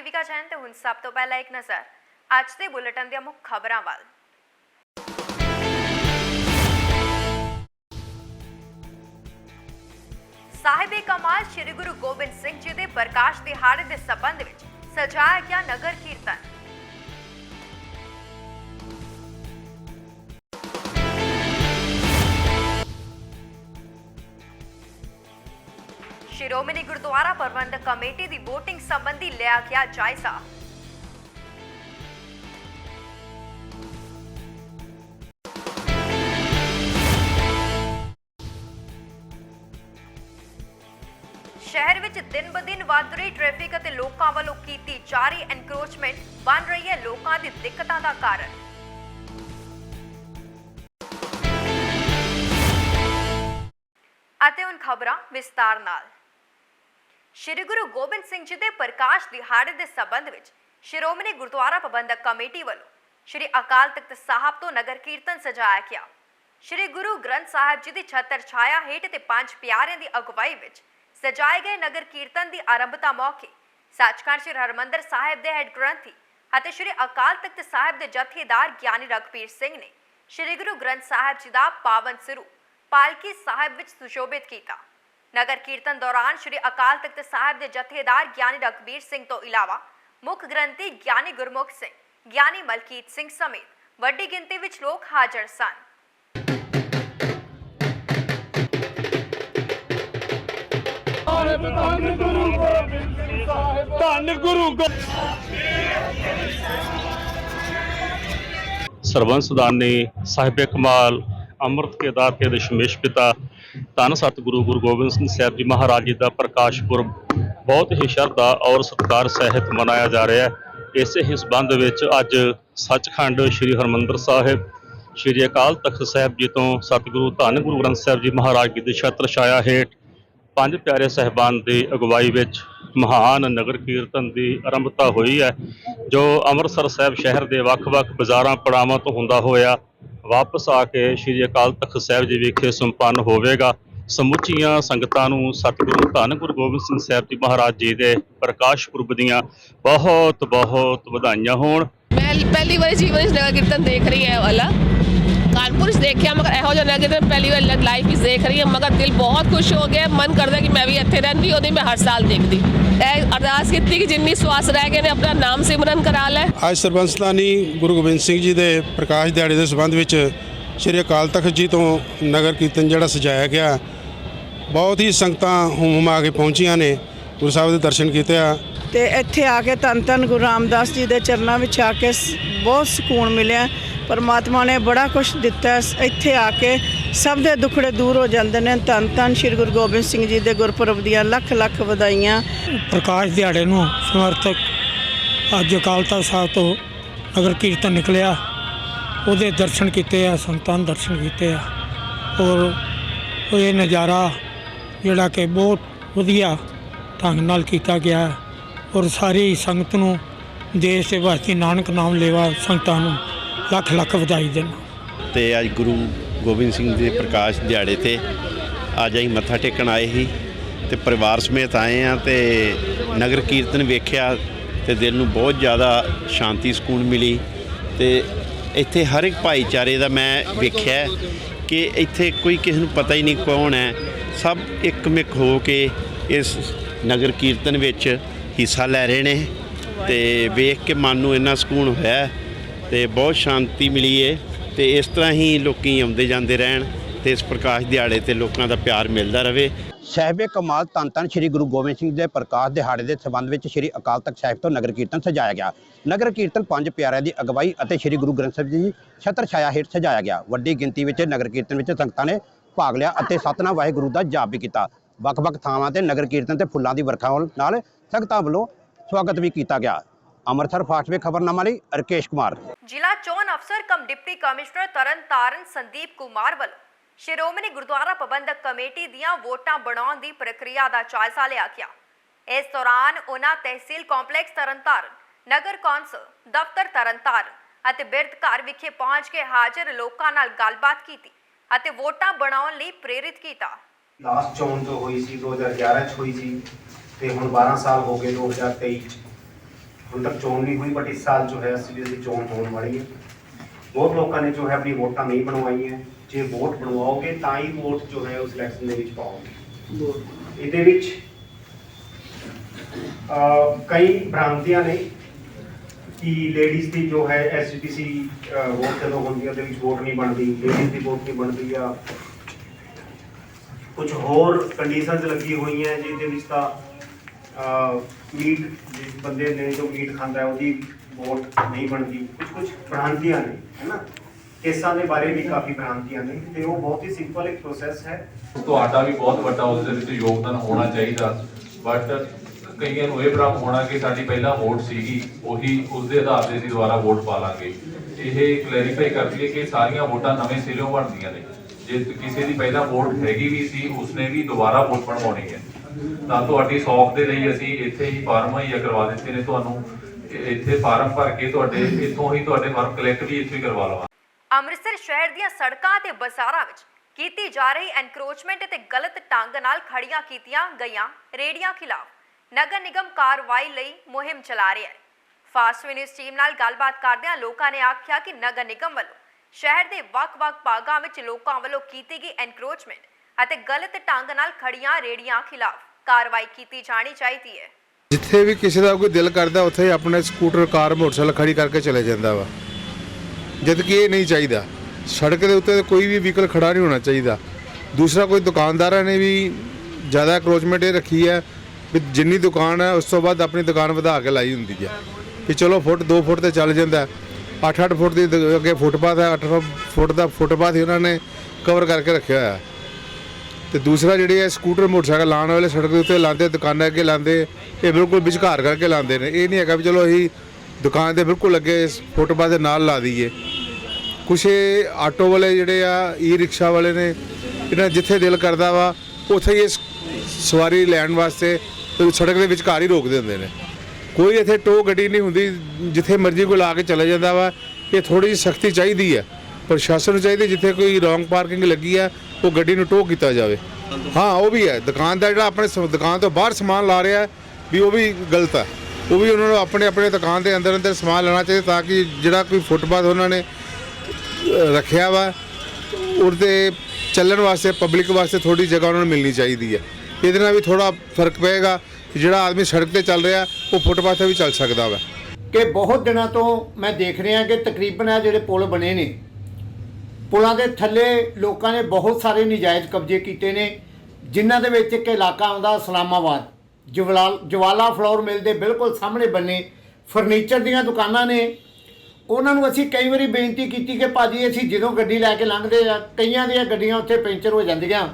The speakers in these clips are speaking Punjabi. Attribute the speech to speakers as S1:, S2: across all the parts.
S1: ਦੇਵਿਕਾ ਜੈਨ ਤੇ ਹੁਣ ਸਭ ਤੋਂ ਪਹਿਲਾਂ ਇੱਕ ਨਜ਼ਰ ਅੱਜ ਦੇ ਬੁਲੇਟਿਨ ਦੀਆਂ ਮੁੱਖ ਖਬਰਾਂ ਵੱਲ। ਸਾਹਿਬੇ ਕਮਾਲ ਸ੍ਰੀ ਗੁਰੂ ਗੋਬਿੰਦ ਸਿੰਘ ਜੀ ਦੇ ਪ੍ਰਕਾਸ਼ ਦਿਹਾੜੇ ਦੇ ਸਬੰਧ ਵਿੱਚ ਸਜਾਇਆ ਗਿਆ ਨਗਰ ਕੀਰਤਨ। ਸ਼੍ਰੋਮਣੀ ਗੁਰਦੁਆਰਾ ਪ੍ਰਬੰਧਕ ਕਮੇਟੀ ਦੀ VOTING ਸੰਬੰਧੀ ਲਿਆ ਗਿਆ ਜਾਇਜ਼ਾ। ਸ਼ਹਿਰ ਵਿੱਚ ਦਿਨ ਬ ਵੱਧ ਰਹੀ ਟ੍ਰੈਫਿਕ ਅਤੇ ਲੋਕਾਂ ਵੱਲੋਂ ਕੀਤੀ ਜਾ ਰਹੀ ਐਨਕਰੋਚਮੈਂਟ ਬਣ ਰਹੀ ਹੈ ਲੋਕਾਂ ਦੀ ਦਿੱਕਤਾਂ ਦਾ ਕਾਰਨ। ਅਤੇ ਹੁਣ ਖਬਰਾਂ ਵਿਸਤਾਰ ਨਾਲ। ਸ਼੍ਰੀ ਗੁਰੂ ਗੋਬਿੰਦ ਸਿੰਘ ਜੀ ਦੇ ਪ੍ਰਕਾਸ਼ ਦਿਹਾੜੇ ਦੇ ਸੰਬੰਧ ਵਿੱਚ ਸ਼੍ਰੋਮਣੀ ਗੁਰਦੁਆਰਾ ਪ੍ਰਬੰਧਕ ਕਮੇਟੀ ਵੱਲੋਂ ਸ਼੍ਰੀ ਅਕਾਲ ਤਖਤ ਸਾਹਿਬ ਤੋਂ ਨਗਰ ਕੀਰਤਨ ਸਜਾਇਆ ਗਿਆ। ਸ਼੍ਰੀ ਗੁਰੂ ਗ੍ਰੰਥ ਸਾਹਿਬ ਜੀ ਦੀ ਛਤਰ ਛਾਇਆ ਹੇਠ ਤੇ ਪੰਜ ਪਿਆਰਿਆਂ ਦੀ ਅਗਵਾਈ ਵਿੱਚ ਸਜਾਏ ਗਏ ਨਗਰ ਕੀਰਤਨ ਦੀ ਆਰੰਭਤਾ ਮੌਕੇ ਸੱਚਖੰਡ ਸ੍ਰੀ ਹਰਮੰਦਰ ਸਾਹਿਬ ਦੇ ਹੈੱਡ ਗ੍ਰੰਥੀ ਅਤੇ ਸ਼੍ਰੀ ਅਕਾਲ ਤਖਤ ਸਾਹਿਬ ਦੇ ਜਥੇਦਾਰ ਗਿਆਨੀ ਰਘਬੀਰ ਸਿੰਘ ਨੇ ਸ਼੍ਰੀ ਗੁਰੂ ਗ੍ਰੰਥ ਸਾਹਿਬ ਜੀ ਦਾ ਪਾਵਨ ਸਰੂਪ ਪਾਲਕੀ ਸਾਹਿਬ ਵਿੱਚ ਸੁਸ਼ੋਭਿਤ ਕੀਤਾ। ਨਗਰ ਕੀਰਤਨ ਦੌਰਾਨ ਸ਼੍ਰੀ ਅਕਾਲ ਤਖਤ ਸਾਹਿਬ ਦੇ ਜਥੇਦਾਰ ਗਿਆਨੀ ਰਘਬੀਰ ਸਿੰਘ ਤੋਂ ਇਲਾਵਾ ਮੁੱਖ ਗ੍ਰੰਥੀ ਗਿਆਨੀ ਗੁਰਮੁਖ ਸਿੰਘ, ਗਿਆਨੀ ਮਲਕੀਤ ਸਿੰਘ ਸਮੇਤ ਵੱਡੀ ਗਿਣਤੀ ਵਿੱਚ ਲੋਕ ਹਾਜ਼ਰ ਸਨ।
S2: ਧੰਨ ਗੁਰੂ ਗੋਬਿੰਦ ਸਿੰਘ ਸਾਹਿਬ ਧੰਨ ਗੁਰੂ ਗੋ-
S3: ਦਾਨੀ ਸਾਹਿਬੇ ਕਮਾਲ, ਅੰਮ੍ਰਿਤ ਕੇ ਦਾਤੇ ਦਸ਼ਮੇਸ਼ ਪਿਤਾ ਧੰਨ ਸਤਿਗੁਰੂ ਗੁਰੂ ਗੋਬਿੰਦ ਸਿੰਘ ਸਾਹਿਬ ਜੀ ਮਹਾਰਾਜ ਜੀ ਦਾ ਪ੍ਰਕਾਸ਼ ਪੁਰਬ ਬਹੁਤ ਹੀ ਸ਼ਰਧਾ ਔਰ ਸਤਿਕਾਰ ਸਹਿਤ ਮਨਾਇਆ ਜਾ ਰਿਹਾ ਹੈ। ਇਸੇ ਹੀ ਸੰਬੰਧ ਵਿੱਚ ਅੱਜ ਸੱਚਖੰਡ ਸ੍ਰੀ ਹਰਮੰਦਰ ਸਾਹਿਬ, ਸ੍ਰੀ ਅਕਾਲ ਤਖਤ ਸਾਹਿਬ ਜੀ ਤੋਂ ਸਤਿਗੁਰੂ ਧੰਨ ਗੁਰੂ ਗ੍ਰੰਥ ਸਾਹਿਬ ਜੀ ਮਹਾਰਾਜ ਜੀ ਦੇ ਛਤਰ ਛਾਇਆ ਹੇਠ ਪੰਜ ਪਿਆਰੇ ਸਹਿਬਾਨ ਦੀ ਅਗਵਾਈ ਵਿੱਚ ਮਹਾਨ ਨਗਰ ਕੀਰਤਨ ਦੀ ਆਰੰਭਤਾ ਹੋਈ ਹੈ, ਜੋ ਅੰਮ੍ਰਿਤਸਰ ਸਾਹਿਬ ਸ਼ਹਿਰ ਦੇ ਵੱਖ-ਵੱਖ ਬਾਜ਼ਾਰਾਂ, ਪੜਾਵਾਂ ਤੋਂ ਹੁੰਦਾ ਹੋਇਆ ਵਾਪਸ ਆ ਕੇ ਸ੍ਰੀ ਅਕਾਲ ਤਖਤ ਸਾਹਿਬ ਜੀ ਵਿਖੇ ਸੰਪੰਨ ਹੋਵੇਗਾ। ਸਮੁੱਚੀਆਂ ਸੰਗਤਾਂ ਨੂੰ ਸਤਿਗੁਰੂ ਧੰਨ ਗੁਰੂ ਗੋਬਿੰਦ ਸਿੰਘ ਸਾਹਿਬ ਜੀ ਮਹਾਰਾਜ ਜੀ ਦੇ ਪ੍ਰਕਾਸ਼ ਪੁਰਬ ਦੀਆਂ ਬਹੁਤ ਬਹੁਤ ਵਧਾਈਆਂ ਹੋਣ।
S4: ਮੈਂ ਪਹਿਲੀ ਵਾਰੀ ਜੀਵਨ ਵਿੱਚ ਨਗਰ ਕੀਰਤਨ ਦੇਖ ਰਹੀ ਹਾਂ ਵਾਲਾ। ਕਾਨਪੁਰ ਵਿੱਚ ਦੇਖਿਆ ਮਗਰ ਇਹੋ ਜਿਹਾ ਨਗਰ ਕੀਰਤਨ ਪਹਿਲੀ ਵਾਰ ਲਾਈਫ ਵਿੱਚ ਦੇਖ ਰਹੀ ਹਾਂ ਮਗਰ ਦਿਲ ਬਹੁਤ ਖੁਸ਼ ਹੋ ਗਿਆ ਮਨ ਕਰਦਾ ਕਿ ਮੈਂ ਵੀ ਇੱਥੇ ਰਹਿੰਦੀ ਉਹਦੀ ਮੈਂ ਹਰ ਸਾਲ ਦੇਖਦੀ ਇਹ ਅਰਦਾਸ ਕੀਤੀ ਕਿ ਜਿੰਨੀ ਸਵਾਸ ਰਹਿ ਗਏ ਨੇ ਆਪਣਾ ਨਾਮ ਸਿਮਰਨ ਕਰਾ ਲੈ
S5: ਅੱਜ ਸਰਬੰਸਤਾਨੀ ਗੁਰੂ ਗੋਬਿੰਦ ਸਿੰਘ ਜੀ ਦੇ ਪ੍ਰਕਾਸ਼ ਦਿਹਾੜੇ ਦੇ ਸੰਬੰਧ ਵਿੱਚ ਸ੍ਰੀ ਅਕਾਲ ਤਖਤ ਜੀ ਤੋਂ ਨਗਰ ਕੀਰਤਨ ਜਿਹੜਾ ਸਜਾਇਆ ਗਿਆ ਬਹੁਤ ਹੀ ਸੰਗਤਾਂ ਹੁਮ ਆ ਕੇ ਪਹੁੰਚੀਆਂ ਨੇ ਗੁਰੂ ਸਾਹਿਬ ਦੇ ਦਰਸ਼ਨ ਕੀਤੇ ਆ
S6: ਤੇ ਇੱਥੇ ਆ ਕੇ ਧੰਨ ਧੰਨ ਗੁਰੂ ਰਾਮਦਾਸ ਜੀ ਦੇ ਚਰਨਾਂ ਵਿੱਚ ਆ ਕੇ ਬਹੁਤ ਸਕੂਨ ਮਿਲਿਆ ਪਰਮਾਤਮਾ ਨੇ ਬੜਾ ਕੁਝ ਦਿੱਤਾ। ਇੱਥੇ ਆ ਕੇ ਸਭ ਦੇ ਦੁੱਖੜੇ ਦੂਰ ਹੋ ਜਾਂਦੇ ਨੇ। ਧੰਨ ਧੰਨ ਸ੍ਰੀ ਗੁਰੂ ਗੋਬਿੰਦ ਸਿੰਘ ਜੀ ਦੇ ਗੁਰਪੁਰਬ ਦੀਆਂ ਲੱਖ ਲੱਖ ਵਧਾਈਆਂ।
S7: ਪ੍ਰਕਾਸ਼ ਦਿਹਾੜੇ ਨੂੰ ਸਮਰਥਕ ਅੱਜ ਅਕਾਲ ਤਖਤ ਸਾਹਿਬ ਤੋਂ ਨਗਰ ਕੀਰਤਨ ਨਿਕਲਿਆ। ਉਹਦੇ ਦਰਸ਼ਨ ਕੀਤੇ ਆ, ਸੰਤਾਂ ਦਰਸ਼ਨ ਕੀਤੇ ਆ। ਔਰ ਇਹ ਨਜ਼ਾਰਾ ਜਿਹੜਾ ਕਿ ਬਹੁਤ ਵਧੀਆ ਢੰਗ ਨਾਲ ਕੀਤਾ ਗਿਆ ਹੈ। ਔਰ ਸਾਰੀ ਸੰਗਤ ਨੂੰ ਦੇਸ਼ ਦੇ ਵਾਸਤੇ ਨਾਨਕ ਨਾਮ ਲੈਵਾ ਸੰਗਤਾਂ ਨੂੰ ਲੱਖ ਲੱਖ ਵਧਾਈ ਦੇਣ।
S8: ਤੇ ਅੱਜ ਗੁਰੂ ਗੋਬਿੰਦ ਸਿੰਘ ਜੀ ਦੇ ਪ੍ਰਕਾਸ਼ ਦਿਹਾੜੇ ਤੇ ਅੱਜ ਅਸੀਂ ਮੱਥਾ ਟੇਕਣ ਆਏ ਸੀ ਤੇ ਪਰਿਵਾਰ ਸਮੇਤ ਆਏ ਆ ਤੇ ਨਗਰ ਕੀਰਤਨ ਵੇਖਿਆ ਤੇ ਦਿਲ ਨੂੰ ਬਹੁਤ ਜ਼ਿਆਦਾ ਸ਼ਾਂਤੀ ਸਕੂਨ ਮਿਲੀ ਤੇ ਇੱਥੇ ਹਰ ਇੱਕ ਭਾਈਚਾਰੇ ਦਾ ਮੈਂ ਵੇਖਿਆ ਕਿ ਇੱਥੇ ਕੋਈ ਕਿਸੇ ਨੂੰ ਪਤਾ ਹੀ ਨਹੀਂ ਕੌਣ ਹੈ। ਸਭ ਇੱਕਮਿਕ ਹੋ ਕੇ ਇਸ ਨਗਰ ਕੀਰਤਨ ਵਿੱਚ ਹਿੱਸਾ ਲੈ ਰਹੇ ਨੇ ਤੇ ਵੇਖ ਕੇ ਮਨ ਨੂੰ ਇੰਨਾ ਸਕੂਨ ਹੋਇਆ। ਤੇ ਬਹੁਤ ਸ਼ਾਂਤੀ ਮਿਲੀ ਏ ਤੇ ਇਸ ਤਰ੍ਹਾਂ ਹੀ ਲੋਕੀ ਆਉਂਦੇ ਜਾਂਦੇ ਰਹਿਣ ਤੇ ਇਸ ਪ੍ਰਕਾਸ਼ ਦਿਹਾੜੇ ਤੇ ਲੋਕਾਂ ਦਾ ਪਿਆਰ ਮਿਲਦਾ ਰਵੇ
S9: ਸਾਹਿਬੇ ਕਮਾਲ ਧੰਨ ਧੰਨ ਸ੍ਰੀ ਗੁਰੂ ਗੋਬਿੰਦ ਸਿੰਘ ਦੇ ਪ੍ਰਕਾਸ਼ ਦਿਹਾੜੇ ਦੇ ਸੰਬੰਧ ਵਿੱਚ ਸ੍ਰੀ ਅਕਾਲ ਤਖਤ ਸਾਹਿਬ ਤੋਂ ਨਗਰ ਕੀਰਤਨ ਸਜਾਇਆ ਗਿਆ। ਨਗਰ ਕੀਰਤਨ ਪੰਜ ਪਿਆਰਿਆਂ ਦੀ ਅਗਵਾਈ ਅਤੇ ਸ੍ਰੀ ਗੁਰੂ ਗ੍ਰੰਥ ਸਾਹਿਬ ਜੀ ਛਤਰ ਛਾਇਆ ਹੇਠ ਸਜਾਇਆ ਗਿਆ। ਵੱਡੀ ਗਿਣਤੀ ਵਿੱਚ ਨਗਰ ਕੀਰਤਨ ਵਿੱਚ ਸੰਗਤਾਂ ਨੇ ਭਾਗ ਲਿਆ ਅਤੇ ਸਤਨਾਮ ਵਾਹਿਗੁਰੂ ਦਾ ਜਾਪ ਵੀ ਕੀਤਾ। ਵੱਖ-ਵੱਖ ਥਾਵਾਂ ਤੇ ਨਗਰ ਕੀਰਤਨ ਤੇ ਫੁੱਲਾਂ ਦੀ ਵਰਖਾ ਨਾਲ ਸੰਗਤਾਂ ਵੱਲੋਂ ਸਵਾਗਤ ਵੀ ਕੀਤਾ ਗਿਆ। ਅੰਮ੍ਰਿਤਸਰ ਫਾਸਟਵੇ ਖਬਰਨਾਮਾ ਲਈ ਰਕੇਸ਼ ਕੁਮਾਰ।
S1: ਜ਼ਿਲ੍ਹਾ ਚੋਣ ਅਫਸਰ cum deputy commissioner Tarn Taran Sandeep Kumar ਵੱਲੋਂ ਸ਼੍ਰੋਮਣੀ ਗੁਰਦੁਆਰਾ ਪ੍ਰਬੰਧਕ ਕਮੇਟੀ ਦੀਆਂ ਵੋਟਾਂ ਬਣਾਉਣ ਦੀ ਪ੍ਰਕਿਰਿਆ ਦਾ ਜਾਇਜ਼ਾ ਲਿਆ ਗਿਆ। ਇਸ ਦੌਰਾਨ ਉਹਨਾਂ ਤਹਿਸੀਲ ਕੰਪਲੈਕਸ ਤਰਨਤਾਰਨ ਨਗਰ ਕੌਂਸਲ ਦਫ਼ਤਰ ਤਰਨਤਾਰਨ ਅਤੇ ਬਿਰਧ ਘਰ ਵਿਖੇ ਪਹੁੰਚ ਕੇ ਹਾਜ਼ਰ ਲੋਕਾਂ ਨਾਲ ਗੱਲਬਾਤ ਕੀਤੀ ਅਤੇ ਵੋਟਾਂ ਬਣਾਉਣ ਲਈ ਪ੍ਰੇਰਿਤ ਕੀਤਾ।
S10: ਲਾਸਟ ਚੋਣ ਜੋ ਹੋਈ ਸੀ 2011 ਚ ਹੋਈ ਸੀ ਤੇ ਹੁਣ 12 ਸਾਲ ਹੋ ਗਏ 2023 ਚ। ਹੁਣ ਤੱਕ ਚੋਣ ਨਹੀਂ ਹੋਈ ਬਟ ਇਸ ਸਾਲ ਜੋ ਹੈ ਅਸਲੀ ਦੀ ਚੋਣ ਹੋਣ ਵਾਲੀ ਹੈ। ਬਹੁਤ ਲੋਕਾਂ ਨੇ ਜੋ ਹੈ, ਆਪਣੀ ਵੋਟਾਂ ਨਹੀਂ ਬਣਵਾਈਆਂ। ਜੇ ਵੋਟ ਬਣਵਾਓਗੇ, ਤਾਂ ਹੀ ਵੋਟ ਜੋ ਹੈ, ਉਸ ਇਲੈਕਸ਼ਨ ਦੇ ਵਿੱਚ ਪਾਓਗੇ। ਇਹਦੇ ਵਿੱਚ ਕਈ ਭ੍ਰਾਂਤੀਆਂ ਨੇ ਕਿ ਲੇਡੀਜ਼ ਦੀ ਜੋ ਹੈ ਐਸਜੀਪੀਸੀ ਵੋਟ ਜਦੋਂ ਹੁੰਦੀ ਹੈ, ਉਹਦੇ ਵਿੱਚ ਵੋਟ ਨਹੀਂ ਬਣਦੀ। ਲੇਡੀਜ਼ ਦੀ ਵੋਟ ਨਹੀਂ ਬਣਦੀ ਆ ਕੁਝ ਹੋਰ ਕੰਡੀਸ਼ਨਸ ਲੱਗੀ ਹੋਈਆਂ, ਜਿਹਦੇ ਵਿੱਚ ਤਾਂ ਮੀਟ, ਜਿਸ ਬੰਦੇ ਨੇ ਜੋ ਮੀਟ ਖਾਂਦਾ ਹੈ, ਉਹਦੀ ਵੋਟ ਨਹੀਂ ਬਣਦੀ। ਕੁਝ ਕੁਝ ਭ੍ਰਾਂਤੀਆਂ ਨੇ ਹੈਨਾ ਕੇਸਾਂ ਦੇ ਬਾਰੇ ਵੀ ਕਾਫੀ ਭ੍ਰਾਂਤੀਆਂ ਨੇ। ਤੇ ਉਹ ਬਹੁਤ ਹੀ ਸਿੰਪਲ ਇੱਕ ਪ੍ਰੋਸੈਸ ਹੈ।
S11: ਤੁਹਾਡਾ ਵੀ ਬਹੁਤ ਵੱਡਾ ਉਸ ਦੇ ਵਿੱਚ ਯੋਗਦਾਨ ਹੋਣਾ ਚਾਹੀਦਾ। ਬਟ ਕਈਆਂ ਨੂੰ ਇਹ ਭਰਮ ਹੋਣਾ ਕਿ ਸਾਡੀ ਪਹਿਲਾਂ ਵੋਟ ਸੀਗੀ, ਉਹੀ ਉਸ ਦੇ ਆਧਾਰ ਤੇ ਅਸੀਂ ਦੁਬਾਰਾ ਵੋਟ ਪਾ ਲਾਂਗੇ। ਇਹ ਕਲੈਰੀਫਾਈ ਕਰਦੀ ਹੈ ਕਿ ਸਾਰੀਆਂ ਵੋਟਾਂ ਨਵੇਂ ਸਿਰਿਓਂ ਬਣਦੀਆਂ ਨੇ। ਜੇ ਕਿਸੇ ਦੀ ਪਹਿਲਾਂ ਵੋਟ ਹੈਗੀ ਵੀ ਸੀ, ਉਸਨੇ ਵੀ ਦੁਬਾਰਾ ਵੋਟ ਬਣਵਾਉਣੀ ਹੈ। ਤਾਂ ਤੁਹਾਡੀ ਸੌਖ ਦੇ ਲਈ ਅਸੀਂ ਇੱਥੇ ਹੀ ਫਾਰਮ ਹੀ ਕਰਵਾ ਦਿੱਤੇ ਨੇ ਤੁਹਾਨੂੰ। ਇੱਥੇ ਫਾਰਮ ਭਰ ਕੇ ਤੁਹਾਡੇ, ਇੱਥੋਂ ਹੀ ਤੁਹਾਡੇ ਫਾਰਮ ਕਲੈਕਟ ਵੀ ਇੱਥੇ ਕਰਵਾ ਲਵਾਂਗੇ।
S1: ਅੰਮ੍ਰਿਤਸਰ ਸ਼ਹਿਰ ਦੀਆਂ ਸੜਕਾਂ ਤੇ ਬਾਜ਼ਾਰਾਂ ਵਿੱਚ ਕੀਤੀ ਜਾ ਰਹੀ ਐਨਕਰੋਚਮੈਂਟ ਤੇ ਗਲਤ ਢੰਗ ਨਾਲ ਖੜੀਆਂ ਕੀਤੀਆਂ ਗਈਆਂ ਰੇੜੀਆਂ ਖਿਲਾਫ। ਨਗਰ ਨਿਗਮ ਕਾਰਵਾਈ ਲਈ ਮੁਹਿੰਮ ਚਲਾ ਰਿਹਾ ਹੈ। ਫਾਸਟ ਨਿਊਜ਼ ਟੀਮ ਨਾਲ ਗੱਲਬਾਤ ਕਰਦਿਆਂ ਲੋਕਾਂ ਨੇ ਆਖਿਆ ਕਿ ਨਗਰ ਨਿਗਮ ਵੱਲੋਂ ਸ਼ਹਿਰ ਦੇ ਵੱਖ-ਵੱਖ ਭਾਗਾਂ ਵਿੱਚ ਲੋਕਾਂ ਵੱਲੋਂ ਕੀਤੀ ਗਈ ਐਨਕਰੋਚਮੈਂਟ ਅਤੇ ਗਲਤ ਢੰਗ ਨਾਲ ਖੜੀਆਂ ਰੇੜੀਆਂ ਖਿਲਾਫ ਕਾਰਵਾਈ ਕੀਤੀ ਜਾਣੀ ਚਾਹੀਦੀ ਹੈ।
S5: ਜਿੱਥੇ ਵੀ ਕਿਸੇ ਦਾ ਕੋਈ ਦਿਲ ਕਰਦਾ, ਉੱਥੇ ਹੀ ਆਪਣੇ ਸਕੂਟਰ, ਕਾਰ, ਮੋਟਰਸਾਈਕਲ ਖੜੀ ਕਰਕੇ ਚਲੇ ਜਾਂਦਾ ਵਾ। ਜਦ ਕਿ ਇਹ ਨਹੀਂ ਚਾਹੀਦਾ। ਸੜਕ ਦੇ ਉੱਤੇ ਕੋਈ ਵੀ ਵਹੀਕਲ ਖੜਾ ਨਹੀਂ ਹੋਣਾ ਚਾਹੀਦਾ। ਦੂਸਰਾ, ਕੋਈ ਦੁਕਾਨਦਾਰਾਂ ਨੇ ਵੀ ਜ਼ਿਆਦਾ ਅਕਰੋਚਮੈਂਟ ਇਹ ਰੱਖੀ ਹੈ ਵੀ ਜਿੰਨੀ ਦੁਕਾਨ ਹੈ, ਉਸ ਤੋਂ ਬਾਅਦ ਆਪਣੀ ਦੁਕਾਨ ਵਧਾ ਕੇ ਲਾਈ ਹੁੰਦੀ ਹੈ। ਕਿ ਚਲੋ ਫੁੱਟ 2 ਫੁੱਟ ਤੇ ਚੱਲ ਜਾਂਦਾ 8-8 ਫੁੱਟ ਦੀ ਦ- ਅੱਗੇ ਫੁੱਟਪਾਥ ਹੈ 8 ਫੁੱਟ ਦਾ ਫੁੱਟਪਾਥ ਹੀ ਉਹਨਾਂ ਨੇ ਕਵਰ ਕਰਕੇ ਰੱਖਿਆ ਹੋਇਆ। ਹੈ ਤੇ ਦੂਸਰਾ ਜਿਹੜੇ ਹੈ ਸਕੂਟਰ ਮੋਟਰਸਾਈਕਲ ਲਾਉਣ ਵਾਲੇ ਸੜਕ ਦੇ ਉੱਤੇ ਲਾਉਂਦੇ ਦੁਕਾਨਾਂ ਅੱਗੇ ਲਾਉਂਦੇ ਇਹ ਬਿਲਕੁਲ ਵਿਚਕਾਰ ਕਰਕੇ ਲਾਉਂਦੇ ਨੇ। ਇਹ ਨਹੀਂ ਹੈਗਾ ਵੀ ਚਲੋ ਅਸੀਂ ਦੁਕਾਨ ਦੇ ਬਿਲਕੁਲ ਅੱਗੇ ਫੁੱਟਪਾਥ ਦੇ ਨਾਲ ਲਾ ਦਈਏ। ਕੁਛ ਇਹ ਆਟੋ ਵਾਲੇ ਜਿਹੜੇ ਆ ਈ ਰਿਕਸ਼ਾ ਵਾਲੇ ਨੇ, ਇਹਨਾਂ ਜਿੱਥੇ ਦਿਲ ਕਰਦਾ ਵਾ, ਉੱਥੇ ਹੀ ਇਹ ਸਵਾਰੀ ਲੈਣ ਵਾਸਤੇ ਸੜਕ ਦੇ ਵਿਚਕਾਰ ਹੀ ਰੋਕਦੇ ਹੁੰਦੇ ਨੇ। ਕੋਈ ਇੱਥੇ ਟੋ ਗੱਡੀ ਨਹੀਂ ਹੁੰਦੀ, ਜਿੱਥੇ ਮਰਜ਼ੀ ਕੋਈ ਲਾ ਕੇ ਚਲੇ ਜਾਂਦਾ ਵਾ, ਇਹ ਥੋੜੀ ਜਿਹੀ ਸਖਤੀ ਚਾਹੀਦੀ ਹੈ। ਪ੍ਰਸ਼ਾਸਨ ਨੂੰ ਚਾਹੀਦੀ ਜਿੱਥੇ ਕੋਈ ਰੋਂਗ ਪਾਰਕਿੰਗ ਲੱਗੀ ਹੈ ਉਹ ਗੱਡੀ ਨੂੰ ਟੋ ਕੀਤਾ ਜਾਵੇ। ਹਾਂ ਉਹ ਵੀ ਹੈ। ਦੁਕਾਨਦਾਰ ਜਿਹੜਾ ਆਪਣੇ ਸ- ਦੁਕਾਨ ਤੋਂ ਬਾਹਰ ਸਮਾਨ ਲਾ ਰਿਹਾ ਵੀ ਉਹ ਵੀ ਗਲਤ ਹੈ। ਉਹ ਵੀ ਉਹਨਾਂ ਨੂੰ ਆਪਣੇ ਆਪਣੇ ਦੁਕਾਨ ਦੇ ਅੰਦਰ ਅੰਦਰ ਸਮਾਨ ਲੈਣਾ ਚਾਹੀਦਾ ਤਾਂ ਕਿ ਜਿਹੜਾ ਕੋਈ ਫੁੱਟਪਾਥ ਉਹਨਾਂ ਨੇ ਅ, ਰੱਖਿਆ ਵਾ ਉਹਦੇ ਚੱਲਣ ਵਾਸਤੇ ਪਬਲਿਕ ਵਾਸਤੇ ਥੋੜੀ ਜਗ੍ਹਾ ਉਹਨਾਂ ਨੂੰ ਮਿਲਣੀ ਚਾਹੀਦੀ ਹੈ। ਇਹਦੇ ਨਾਲ ਵੀ ਥੋੜਾ ਫ਼ਰਕ ਪਏਗਾ ਜਿਹੜਾ ਆਦਮੀ ਸੜਕ ਤੇ ਚੱਲ ਰਿਹਾ ਉਹ ਫੁੱਟਪਾਥ ਤੇ ਵੀ ਚੱਲ ਸਕਦਾ ਵਾ।
S12: ਕਿ ਬਹੁਤ ਦਿਨਾਂ ਤੋਂ ਮੈਂ ਦੇਖ ਰਿਹਾ ਕਿ ਤਕਰੀਬਨ ਇਹ ਜਿਹੜੇ ਪੁਲ ਬਣੇ ਨੇ ਪੁਲਾਂ ਦੇ ਥੱਲੇ ਲੋਕਾਂ ਨੇ ਬਹੁਤ ਸਾਰੇ ਨਜਾਇਜ਼ ਕਬਜ਼ੇ ਕੀਤੇ ਨੇ, ਜਿਨ੍ਹਾਂ ਦੇ ਵਿੱਚ ਇੱਕ ਇਲਾਕਾ ਆਉਂਦਾ ਇਸਲਾਮਾਬਾਦ। ਜਵਾਲਾ ਜਵਾਲਾ ਫਲੋਰ ਮਿਲ ਦੇ ਬਿਲਕੁਲ ਸਾਹਮਣੇ ਬੰਨੇ ਫਰਨੀਚਰ ਦੀਆਂ ਦੁਕਾਨਾਂ ਨੇ। ਉਹਨਾਂ ਨੂੰ ਅਸੀਂ ਕਈ ਵਾਰੀ ਬੇਨਤੀ ਕੀਤੀ ਕਿ ਭਾਜੀ ਅਸੀਂ ਜਦੋਂ ਗੱਡੀ ਲੈ ਕੇ ਲੰਘਦੇ ਆ, ਕਈਆਂ ਦੀਆਂ ਗੱਡੀਆਂ ਉੱਥੇ ਪੈਂਚਰ ਹੋ ਜਾਂਦੀਆਂ।